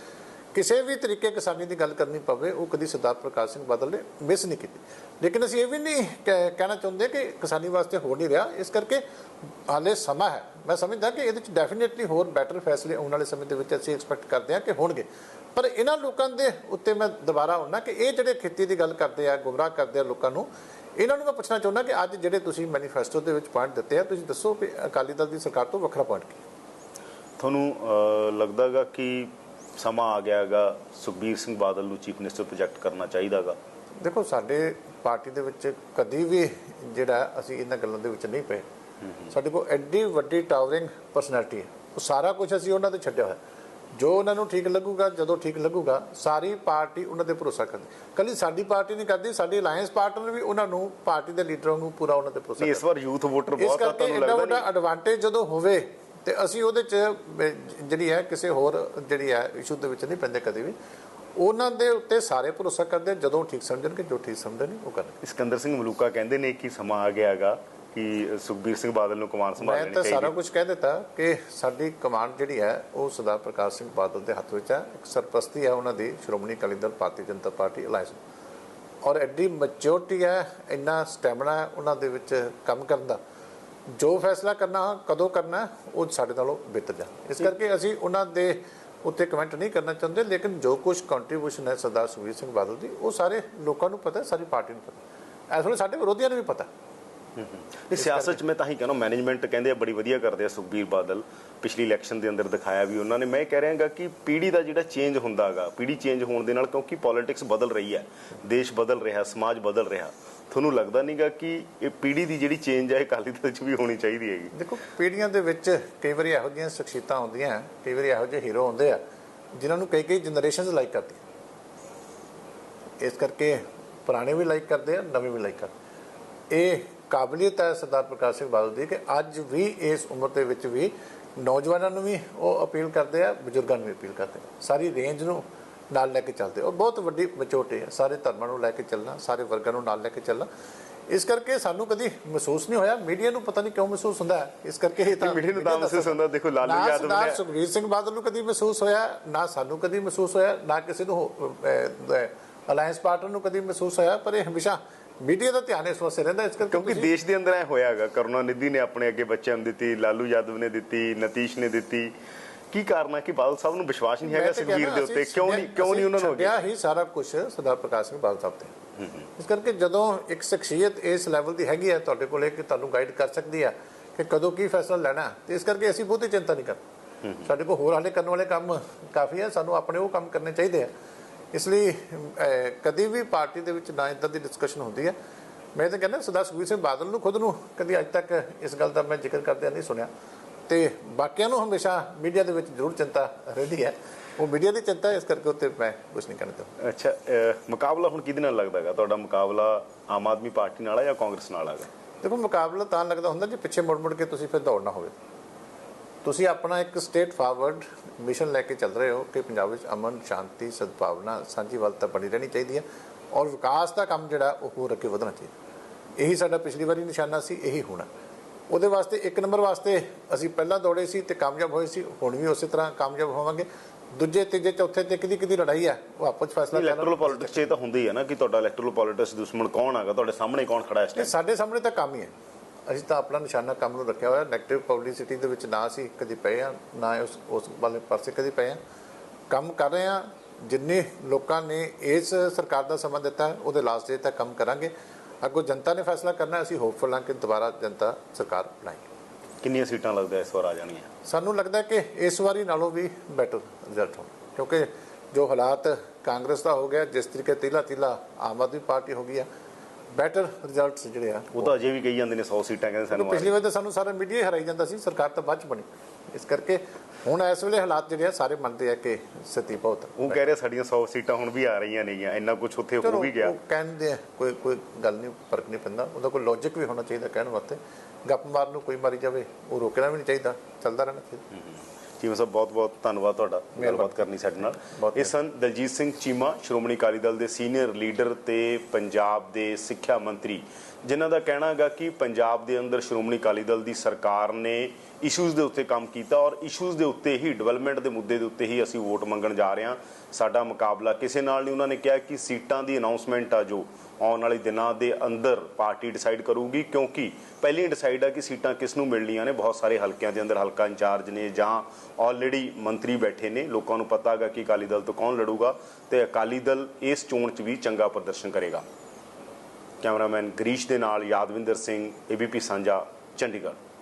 ਕਿਸੇ ਵੀ ਤਰੀਕੇ ਕਿਸਾਨੀ ਦੀ ਗੱਲ ਕਰਨੀ ਪਵੇ, ਉਹ ਕਦੀ ਸਰਦਾਰ ਪ੍ਰਕਾਸ਼ ਸਿੰਘ ਬਾਦਲ ਨੇ ਮਿਸ ਨਹੀਂ ਕੀਤੀ। ਲੇਕਿਨ ਅਸੀਂ ਇਹ ਵੀ ਨਹੀਂ ਕਹਿ- ਕਹਿਣਾ ਚਾਹੁੰਦੇ ਕਿ ਕਿਸਾਨੀ ਵਾਸਤੇ ਹੋ ਨਹੀਂ ਰਿਹਾ। ਇਸ ਕਰਕੇ ਹਾਲੇ ਸਮਾਂ ਹੈ। ਮੈਂ ਸਮਝਦਾ ਕਿ ਇਹਦੇ ਵਿੱਚ ਡੈਫੀਨਿਟਲੀ ਹੋਰ ਬੈਟਰ ਫੈਸਲੇ ਆਉਣ ਵਾਲੇ ਸਮੇਂ ਦੇ ਵਿੱਚ ਅਸੀਂ ਐਕਸਪੈਕਟ ਕਰਦੇ ਹਾਂ ਕਿ ਹੋਣਗੇ। ਪਰ ਇਹਨਾਂ ਲੋਕਾਂ ਦੇ ਉੱਤੇ ਮੈਂ ਦੁਬਾਰਾ ਆਉਣਾ ਕਿ ਇਹ ਜਿਹੜੇ ਖੇਤੀ ਦੀ ਗੱਲ ਕਰਦੇ ਆ ਗੁੰਮਰਾਹ ਕਰਦੇ ਆ ਲੋਕਾਂ ਨੂੰ ਇਹਨਾਂ ਨੂੰ ਮੈਂ ਪੁੱਛਣਾ ਚਾਹੁੰਦਾ ਕਿ ਅੱਜ ਜਿਹੜੇ ਤੁਸੀਂ ਮੈਨੀਫੈਸਟੋ ਦੇ ਵਿੱਚ ਪੁਆਇੰਟ ਦਿੱਤੇ ਆ ਤੁਸੀਂ ਦੱਸੋ ਕਿ ਅਕਾਲੀ ਦਲ ਦੀ ਸਰਕਾਰ ਤੋਂ ਵੱਖਰਾ ਪੁਆਇੰਟ ਕੀ? ਤੁਹਾਨੂੰ ਲੱਗਦਾਗਾ ਕਿ ਸਮਾਂ ਆ ਗਿਆਗਾ ਸੁਖਬੀਰ ਸਿੰਘ ਬਾਦਲ ਨੂੰ ਚੀਫ ਮਿਨਿਸਟਰ ਪ੍ਰੋਜੈਕਟ ਕਰਨਾ ਚਾਹੀਦਾਗਾ ਦੇਖੋ ਸਾਡੇ ਪਾਰਟੀ ਦੇ ਵਿੱਚ ਕਦੀ ਵੀ ਜਿਹੜਾ ਅਸੀਂ ਇਹਨਾਂ ਗੱਲਾਂ ਦੇ ਵਿੱਚ ਨਹੀਂ ਪਏ। ਸਾਡੇ ਕੋਲ ਐਡੀ ਵੱਡੀ ਟਾਵਰਿੰਗ ਪਰਸਨੈਲਿਟੀ ਹੈ। ਉਹ ਸਾਰਾ ਕੁਝ ਅਸੀਂ ਉਹਨਾਂ ਤੇ ਛੱਡਿਆ ਹੋਇਆ। ਜੋ ਉਹਨਾਂ ਨੂੰ ਠੀਕ ਲੱਗੂਗਾ ਜਦੋਂ ਠੀਕ ਲੱਗੂਗਾ ਸਾਰੀ ਪਾਰਟੀ ਉਹਨਾਂ ਤੇ ਭਰੋਸਾ ਕਰਦੀ। ਕੱਲੀ ਸਾਡੀ ਪਾਰਟੀ ਨਹੀਂ ਕਰਦੀ ਸਾਡੀ ਅਲਾਈਅੰਸ ਪਾਰਟਨਰ ਵੀ ਉਹਨਾਂ ਨੂੰ ਪਾਰਟੀ ਦੇ ਲੀਡਰਾਂ ਨੂੰ ਪੂਰਾ ਉਹਨਾਂ ਤੇ ਭਰੋਸਾ ਨਹੀਂ ਇਸ ਵਾਰ ਯੂਥ ਵੋਟਰ ਇਸ ਬਹੁਤ ਆ ਕਰਕੇ ਤੁਹਾਨੂੰ ਲੱਗਦਾ ਨਹੀਂ? ਐਡਵਾਂਟੇਜ ਜਦੋਂ ਹੋਵੇ ਤੇ ਅਸੀਂ ਉਹਦੇ ਚ ਜਿਹੜੀ ਹੈ ਕਿਸੇ ਹੋਰ ਜਿਹੜੀ ਹੈ ਇਸ਼ੂ ਦੇ ਵਿੱਚ ਨਹੀਂ ਪੈਂਦੇ ਕਦੇ ਵੀ। ਉਹਨਾਂ ਦੇ ਉੱਤੇ ਸਾਰੇ ਭਰੋਸਾ ਕਰਦੇ ਜਦੋਂ ਠੀਕ ਸਮਝਣਗੇ ਜੋ ਠੀਕ ਸਮਝਣਗੇ ਉਹ ਕਰਨਗੇ। ਸਿਕੰਦਰ ਸਿੰਘ ਮਲੂਕਾ ਕਹਿੰਦੇ ਨੇ ਕਿ ਸਮਾਂ ਆ ਗਿਆਗਾ। ਕਿ ਸੁਖਬੀਰ ਸਿੰਘ ਬਾਦਲ ਨੂੰ ਕਮਾਨ ਮੈਂ ਸੰਭਾਲਣੀ ਤਾਂ ਸਾਰਾ ਚਾਹੀਦੀ ਕੁਝ ਕਹਿ ਦਿੱਤਾ ਕਿ ਸਾਡੀ ਕਮਾਂਡ ਜਿਹੜੀ ਹੈ ਉਹ ਸਰਦਾਰ ਪ੍ਰਕਾਸ਼ ਸਿੰਘ ਬਾਦਲ ਦੇ ਹੱਥ ਵਿੱਚ ਹੈ। ਇੱਕ ਸਰਪ੍ਰਸਤੀ ਹੈ ਉਹਨਾਂ ਦੀ ਸ਼੍ਰੋਮਣੀ ਅਕਾਲੀ ਦਲ ਭਾਰਤੀ ਜਨਤਾ ਪਾਰਟੀ ਅਲਾਈਅੰਸ ਔਰ ਐਡੀ ਮੈਚਿਓਰਟੀ ਹੈ ਇੰਨਾ ਸਟੈਮਿਨਾ ਹੈ ਉਹਨਾਂ ਦੇ ਵਿੱਚ ਕੰਮ ਕਰਨ ਦਾ। ਜੋ ਫੈਸਲਾ ਕਰਨਾ ਕਦੋਂ ਕਰਨਾ ਉਹ ਸਾਡੇ ਨਾਲੋਂ ਬਿਹਤਰ ਜਾ ਇਸ ਕਰਕੇ ਅਸੀਂ ਉਹਨਾਂ ਦੇ ਉੱਤੇ ਕਮੈਂਟ ਨਹੀਂ ਕਰਨਾ ਚਾਹੁੰਦੇ ਲੇਕਿਨ ਜੋ ਕੁਝ ਕੰਟਰੀਬਿਊਸ਼ਨ ਹੈ ਸਰਦਾਰ ਸੁਖਬੀਰ ਸਿੰਘ ਬਾਦਲ ਦੀ ਉਹ ਸਾਰੇ ਲੋਕਾਂ ਨੂੰ ਪਤਾ ਸਾਰੀ ਪਾਰਟੀ ਨੂੰ ਪਤਾ ਇਸ ਵੇਲੇ ਸਾਡੇ ਵਿਰੋਧੀਆਂ ਨੂੰ ਵੀ ਪਤਾ ਹੈ ਸਿਆਸਤ 'ਚ ਮੈਂ ਤਾਂ ਹੀ ਕਹਿੰਦਾ ਮੈਨੇਜਮੈਂਟ ਕਹਿੰਦੇ ਆ, ਬੜੀ ਵਧੀਆ ਕਰਦੇ ਆ ਸੁਖਬੀਰ ਬਾਦਲ। ਪਿਛਲੀ ਇਲੈਕਸ਼ਨ ਦੇ ਅੰਦਰ ਦਿਖਾਇਆ ਵੀ ਉਹਨਾਂ ਨੇ। ਮੈਂ ਇਹ ਕਹਿ ਰਿਹਾਗਾ ਕਿ ਪੀੜ੍ਹੀ ਦਾ ਜਿਹੜਾ ਚੇਂਜ ਹੁੰਦਾਗਾ ਪੀੜ੍ਹੀ ਚੇਂਜ ਹੋਣ ਦੇ ਨਾਲ ਕਿਉਂਕਿ ਪੋਲਿਟਿਕਸ ਬਦਲ ਰਹੀ ਹੈ, ਦੇਸ਼ ਬਦਲ ਰਿਹਾ, ਸਮਾਜ ਬਦਲ ਰਿਹਾ। ਤੁਹਾਨੂੰ ਲੱਗਦਾ ਨਹੀਂਗਾ ਕਿ ਇਹ ਪੀੜ੍ਹੀ ਦੀ ਜਿਹੜੀ ਚੇਂਜ ਹੈ ਅਕਾਲੀ ਦਲ 'ਚ ਵੀ ਹੋਣੀ ਚਾਹੀਦੀ ਹੈਗੀ? ਦੇਖੋ, ਪੀੜ੍ਹੀਆਂ ਦੇ ਵਿੱਚ ਕਈ ਵਾਰੀ ਇਹੋ ਜਿਹੀਆਂ ਸ਼ਖਸੀਅਤਾਂ ਹੁੰਦੀਆਂ, ਕਈ ਵਾਰੀ ਇਹੋ ਜਿਹੇ ਹੀਰੋ ਹੁੰਦੇ ਆ, ਜਿਨ੍ਹਾਂ ਨੂੰ ਕਈ ਕਈ ਜਨਰੇਸ਼ਨਸ ਲਾਈਕ ਕਰਦੀਆਂ ਇਸ ਕਰਕੇ ਪੁਰਾਣੇ ਵੀ ਲਾਈਕ ਕਰਦੇ ਆ, ਨਵੇਂ ਵੀ ਲਾਈਕ ਕਰਦੇ ਇਹ ਕਾਬਲੀਅਤ ਹੈ ਸਰਦਾਰ ਪ੍ਰਕਾਸ਼ ਸਿੰਘ ਬਾਦਲ ਦੀ ਕਿ ਅੱਜ ਵੀ ਇਸ ਉਮਰ ਦੇ ਵਿੱਚ ਵੀ ਨੌਜਵਾਨਾਂ ਨੂੰ ਵੀ ਉਹ ਅਪੀਲ ਕਰਦੇ ਆ ਬਜ਼ੁਰਗਾਂ ਨੂੰ ਵੀ ਅਪੀਲ ਕਰਦੇ ਆ। ਸਾਰੀ ਰੇਂਜ ਨੂੰ ਨਾਲ ਲੈ ਕੇ ਚੱਲਦੇ ਉਹ ਬਹੁਤ ਵੱਡੀ ਮਚੋਟੇ ਆ। ਸਾਰੇ ਧਰਮਾਂ ਨੂੰ ਲੈ ਕੇ ਚੱਲਣਾ ਸਾਰੇ ਵਰਗਾਂ ਨੂੰ ਨਾਲ ਲੈ ਕੇ ਚੱਲਣਾ। ਇਸ ਕਰਕੇ ਸਾਨੂੰ ਕਦੀ ਮਹਿਸੂਸ ਨਹੀਂ ਹੋਇਆ। ਮੀਡੀਆ ਨੂੰ ਪਤਾ ਨਹੀਂ ਕਿਉਂ ਮਹਿਸੂਸ ਹੁੰਦਾ ਹੈ। ਇਸ ਕਰਕੇ ਇਹ ਤਾਂ ਮੀਡੀਆ ਨੂੰ ਤਾਂ ਮਹਿਸੂਸ ਹੁੰਦਾ, ਦੇਖੋ ਲਾਲੂ ਨਾ ਯਾਦਵ ਸਰਦਾਰ ਨੇ- ਸੁਖਬੀਰ ਸਿੰਘ ਬਾਦਲ ਨੂੰ ਕਦੀ ਮਹਿਸੂਸ ਹੋਇਆ ਨਾ ਸਾਨੂੰ ਕਦੀ ਮਹਿਸੂਸ ਹੋਇਆ ਨਾ ਕਿਸੇ ਨੂੰ ਅਲਾਈਅੰਸ ਪਾਰਟਨਰ ਨੂੰ ਕਦੀ ਮਹਿਸੂਸ ਹੋਇਆ। ਪਰ ਇਹ ਹਮੇਸ਼ਾ ਮੀਡੀਆ ਦਾ ਧਿਆਨ ਇਸ ਵਾਸਤੇ ਰਹਿੰਦਾ ਇਸ ਕਰਕੇ ਕਿਉਂਕਿ ਦੇਸ਼ ਦੇ ਅੰਦਰ ਐ ਹੋਇਆਗਾ ਕਰੁਣਾ ਨਿਧੀ ਨੇ ਆਪਣੇ ਅੱਗੇ ਬੱਚਿਆਂ ਨੂੰ ਦਿੱਤੀ ਲਾਲੂ ਯਾਦਵ ਨੇ ਦਿੱਤੀ ਨਤੀਸ਼ ਨੇ ਦਿੱਤੀ। ਕੀ ਕਾਰਨ ਹੈ ਕਿ ਬਾਦਲ ਸਾਹਿਬ ਨੂੰ ਵਿਸ਼ਵਾਸ ਨਹੀਂ ਹੈਗਾ ਕਹਿੰਦਾ ਦੇ ਉੱਤੇ? ਕਿਉਂ ਨਹੀਂ ਕਿਉਂ ਨਹੀਂ ਉਹਨਾਂ ਨੂੰ ਛੱਡਿਆ ਹੀ ਸਾਰਾ ਕੁਝ ਸਰਦਾਰ ਪ੍ਰਕਾਸ਼ ਸਿੰਘ ਬਾਦਲ ਸਾਹਿਬ ਤੇ। ਇਸ ਕਰਕੇ ਜਦੋਂ ਇੱਕ ਸ਼ਖਸੀਅਤ ਇਸ ਲੈਵਲ ਦੀ ਹੈਗੀ ਹੈ ਤੁਹਾਡੇ ਕੋਲੇ ਕਿ ਤੁਹਾਨੂੰ ਗਾਈਡ ਕਰ ਸਕਦੀ ਹੈ ਕਿ ਕਦੋਂ ਕੀ ਫੈਸਲਾ ਲੈਣਾ ਤੇ ਇਸ ਕਰਕੇ ਅਸੀਂ ਬਹੁਤੀ ਚਿੰਤਾ ਨਹੀਂ ਕਰਦੇ। ਸਾਡੇ ਕੋਲ ਹੋਰ ਹਾਲੇ ਕਰਨ ਵਾਲੇ ਕੰਮ ਕਾਫੀ ਹੈ ਸਾਨੂੰ ਆਪਣੇ ਉਹ ਕੰਮ ਕਰਨੇ ਚਾਹੀਦੇ ਆ। ਇਸ ਲਈ ਕਦੀ ਵੀ ਪਾਰਟੀ ਦੇ ਵਿੱਚ ਨਾ ਇਦਾਂ ਦੀ ਡਿਸਕਸ਼ਨ ਹੁੰਦੀ ਹੈ। ਮੈਂ ਤਾਂ ਕਹਿੰਦਾ ਸਰਦਾਰ ਸੁਖਬੀਰ ਸਿੰਘ ਬਾਦਲ ਨੂੰ ਖੁਦ ਨੂੰ ਕਦੀ ਅੱਜ ਤੱਕ ਇਸ ਗੱਲ ਦਾ ਮੈਂ ਜ਼ਿਕਰ ਕਰਦਿਆਂ ਨਹੀਂ ਸੁਣਿਆ। ਤੇ ਬਾਕੀਆਂ ਨੂੰ ਹਮੇਸ਼ਾ ਮੀਡੀਆ ਦੇ ਵਿੱਚ ਜ਼ਰੂਰ ਚਿੰਤਾ ਰਹਿੰਦੀ ਹੈ। ਉਹ ਮੀਡੀਆ ਦੀ ਚਿੰਤਾ ਇਸ ਕਰਕੇ ਉੱਤੇ ਮੈਂ ਕੁਝ ਨਹੀਂ ਕਹਿਣਾ ਚਾਹੁੰਦਾ। ਅੱਛਾ ਮੁਕਾਬਲਾ ਹੁਣ ਕਿਹਦੇ ਨਾਲ ਲੱਗਦਾਗਾ ਤੁਹਾਡਾ ਮੁਕਾਬਲਾ ਆਮ ਆਦਮੀ ਪਾਰਟੀ ਨਾਲ ਹੈ ਜਾਂ ਕਾਂਗਰਸ ਨਾਲ ਹੈਗਾ? ਦੇਖੋ ਮੁਕਾਬਲਾ ਤਾਂ ਲੱਗਦਾ ਹੁੰਦਾ ਜੇ ਪਿੱਛੇ ਮੁੜ ਮੁੜ ਕੇ ਤੁਸੀਂ ਫਿਰ ਦੌੜਨਾ ਹੋਵੇ। ਤੁਸੀਂ ਆਪਣਾ ਇੱਕ ਸਟੇਟ ਫਾਰਵਰਡ ਮਿਸ਼ਨ ਲੈ ਕੇ ਚੱਲ ਰਹੇ ਹੋ ਕਿ ਪੰਜਾਬ ਵਿੱਚ ਅਮਨ ਸ਼ਾਂਤੀ ਸਦਭਾਵਨਾ ਸਾਂਝੀਵਾਲਤਾ ਬਣੀ ਰਹਿਣੀ ਚਾਹੀਦੀ ਹੈ ਔਰ ਵਿਕਾਸ ਦਾ ਕੰਮ ਜਿਹੜਾ ਉਹ ਹੋਰ ਅੱਗੇ ਵਧਣਾ ਚਾਹੀਦਾ। ਇਹੀ ਸਾਡਾ ਪਿਛਲੀ ਵਾਰੀ ਨਿਸ਼ਾਨਾ ਸੀ ਇਹੀ ਹੋਣਾ ਉਹਦੇ ਵਾਸਤੇ ਇੱਕ ਨੰਬਰ ਵਾਸਤੇ ਅਸੀਂ ਪਹਿਲਾਂ ਦੌੜੇ ਸੀ ਤੇ ਕਾਮਯਾਬ ਹੋਏ ਸੀ ਹੁਣ ਵੀ ਉਸੇ ਤਰ੍ਹਾਂ ਕਾਮਯਾਬ ਹੋਵਾਂਗੇ। ਦੂਜੇ ਤੀਜੇ ਚੌਥੇ ਤੇ ਕਿਹਦੀ ਕਿਹਦੀ ਲੜਾਈ ਹੈ ਉਹ ਆਪਸ 'ਚ ਫੈਸਲਾ ਇਲੈਕਟਰਲ ਪੋਲਿਟਿਕਸ ਇਹ ਤਾਂ ਹੁੰਦਾ ਹੀ ਨਾ ਕਿ ਤੁਹਾਡਾ ਇਲੈਕਟਰਲ ਪੋਲਿਟਿਕਸ ਦੁਸ਼ਮਣ ਕੌਣ ਹੈਗਾ? ਤੁਹਾਡੇ ਸਾਹਮਣੇ ਕੌਣ ਖੜਾ ਹੈ ਸਾਡੇ ਸਾਹਮਣੇ ਤਾਂ ਕੰਮ ਹੀ ਹੈ। ਅਸੀਂ ਤਾਂ ਆਪਣਾ ਨਿਸ਼ਾਨਾ ਕੰਮ ਨੂੰ ਰੱਖਿਆ ਹੋਇਆ ਨੈਗੇਟਿਵ ਪਬਲਿਸਿਟੀ ਦੇ ਵਿੱਚ ਨਾ ਅਸੀਂ ਕਦੀ ਪਏ ਆ ਨਾ ਉਸ ਉਸ ਵਾਲੇ ਪਾਸੇ ਕਦੀ ਪਏ ਆ ਕੰਮ ਕਰ ਰਹੇ ਆ ਜਿੰਨੇ ਲੋਕਾਂ ਨੇ ਇਸ ਸਰਕਾਰ ਦਾ ਸਮਾਂ ਦਿੱਤਾ ਉਹਦੇ ਲਾਸਟ ਡੇ ਤੱਕ ਕੰਮ ਕਰਾਂਗੇ। ਅੱਗੋਂ ਜਨਤਾ ਨੇ ਫੈਸਲਾ ਕਰਨਾ ਅਸੀਂ ਹੋਪਫੁਲ ਹਾਂ ਕਿ ਦੁਬਾਰਾ ਜਨਤਾ ਸਰਕਾਰ ਬਣਾਏਗੀ। ਕਿੰਨੀਆਂ ਸੀਟਾਂ ਲੱਗਦਾ ਇਸ ਵਾਰ ਆ ਜਾਣੀਆਂ ਸਾਨੂੰ ਲੱਗਦਾ ਕਿ ਇਸ ਵਾਰੀ ਨਾਲੋਂ ਵੀ ਬੈਟਰ ਰਿਜ਼ਲਟ ਹੋਣਾ ਕਿਉਂਕਿ ਜੋ ਹਾਲਾਤ ਕਾਂਗਰਸ ਦਾ ਹੋ ਗਿਆ ਜਿਸ ਤਰੀਕੇ ਤੀਲਾ ਤੀਲਾ ਆਮ ਆਦਮੀ ਪਾਰਟੀ ਹੋ ਗਈ ਆ ਬੈਟਰ ਰਿਜ਼ਲਟਸ ਜਿਹੜੇ ਆ ਉਹ ਤਾਂ ਅਜੇ ਵੀ ਕਹੀ ਜਾਂਦੇ ਨੇ 100 ਸੀਟਾਂ ਕਹਿੰਦੇ ਸਾਨੂੰ ਪਿਛਲੀ ਵਾਰ ਤਾਂ ਸਾਨੂੰ ਸਾਰਾ ਮੀਡੀਆ ਹੀ ਹਰਾਈ ਜਾਂਦਾ ਸੀ ਸਰਕਾਰ ਤਾਂ ਬਾਅਦ ਚ ਬਣੀ। ਇਸ ਕਰਕੇ ਹੁਣ ਇਸ ਵੇਲੇ ਹਾਲਾਤ ਜਿਹੜੇ ਆ ਸਾਰੇ ਮੰਨਦੇ ਆ ਕਿ ਸਤੀ ਬਹੁਤ ਉਹ ਕਹਿ ਰਹੇ ਸਾਡੀਆਂ 100 ਸੀਟਾਂ ਹੁਣ ਵੀ ਆ ਰਹੀਆਂ ਨੇਗੀਆਂ ਇੰਨਾ ਕੁਝ ਉੱਥੇ ਹੋ ਵੀ ਗਿਆ। ਉਹ ਕਹਿੰਦੇ ਆ, ਕੋਈ ਕੋਈ ਗੱਲ ਨਹੀਂ ਫ਼ਰਕ ਨਹੀਂ ਪੈਂਦਾ। ਉਹਦਾ ਕੋਈ ਲੌਜੀਕ ਵੀ ਹੋਣਾ ਚਾਹੀਦਾ ਕਹਿਣ ਵਾਸਤੇ। ਗੱਪ ਮਾਰਨ ਨੂੰ ਕੋਈ ਮਾਰੀ ਜਾਵੇ ਉਹ ਰੋਕਣਾ ਵੀ ਨਹੀਂ ਚਾਹੀਦਾ ਚੱਲਦਾ ਰਹਿਣਾ ਚਾਹੀਦਾ। ਚੀਮਾ ਸਾਹਿਬ ਬਹੁਤ ਬਹੁਤ ਧੰਨਵਾਦ ਤੁਹਾਡਾ ਗੱਲਬਾਤ ਕਰਨੀ ਸਾਡੇ ਨਾਲ। ਇਹ ਸਨ ਦਲਜੀਤ ਸਿੰਘ ਚੀਮਾ ਸ਼੍ਰੋਮਣੀ ਅਕਾਲੀ ਦਲ ਦੇ ਸੀਨੀਅਰ ਲੀਡਰ ਤੇ ਪੰਜਾਬ ਦੇ ਸਿੱਖਿਆ ਮੰਤਰੀ ਜਿਨ੍ਹਾਂ ਦਾ ਕਹਿਣਾ ਹੈਗਾ ਕਿ ਪੰਜਾਬ ਦੇ ਅੰਦਰ ਸ਼੍ਰੋਮਣੀ ਅਕਾਲੀ ਦਲ ਦੀ ਸਰਕਾਰ ਨੇ ਇਸ਼ੂਜ਼ ਦੇ ਉੱਤੇ ਕੰਮ ਕੀਤਾ ਔਰ ਇਸ਼ੂਜ਼ ਦੇ ਉੱਤੇ ਹੀ ਡਿਵੈਲਪਮੈਂਟ ਦੇ ਮੁੱਦੇ ਦੇ ਉੱਤੇ ਹੀ ਅਸੀਂ ਵੋਟ ਮੰਗਣ ਜਾ ਰਹੇ ਹਾਂ। ਸਾਡਾ ਮੁਕਾਬਲਾ। ਕਿਸੇ ਨਾਲ ਨਹੀਂ, ਉਹਨਾਂ ਨੇ ਕਿਹਾ ਕਿ ਸੀਟਾਂ ਦੀ ਅਨਾਉਂਸਮੈਂਟ ਆ ਜੋ, ਆਉਣ ਵਾਲੇ ਦਿਨਾਂ ਦੇ ਅੰਦਰ ਪਾਰਟੀ ਡਿਸਾਈਡ ਕਰੂਗੀ, ਕਿਉਂਕਿ ਪਹਿਲੀ ਡਿਸਾਈਡ ਆ ਕਿ ਸੀਟਾਂ ਕਿਸ ਨੂੰ ਮਿਲਣੀਆਂ ਨੇ। ਬਹੁਤ ਸਾਰੇ ਹਲਕਿਆਂ ਦੇ ਅੰਦਰ ਹਲਕਾ ਇੰਚਾਰਜ ਨੇ ਜਾਂ ਆਲਰੇਡੀ ਮੰਤਰੀ ਬੈਠੇ ਨੇ। ਲੋਕਾਂ ਨੂੰ ਪਤਾ ਹੈਗਾ ਕਿ ਅਕਾਲੀ ਦਲ ਤੋਂ ਕੌਣ ਲੜੂਗਾ ਤੇ ਅਕਾਲੀ ਦਲ ਇਸ ਚੋਣ 'ਚ ਵੀ ਚੰਗਾ ਪ੍ਰਦਰਸ਼ਨ ਕਰੇਗਾ। ਕੈਮਰਾਮੈਨ ਗਰੀਸ਼ ਦੇ ਨਾਲ ਯਾਦਵਿੰਦਰ ਸਿੰਘ ਏਬੀਪੀ ਸਾਂਝਾ, ਚੰਡੀਗੜ੍ਹ।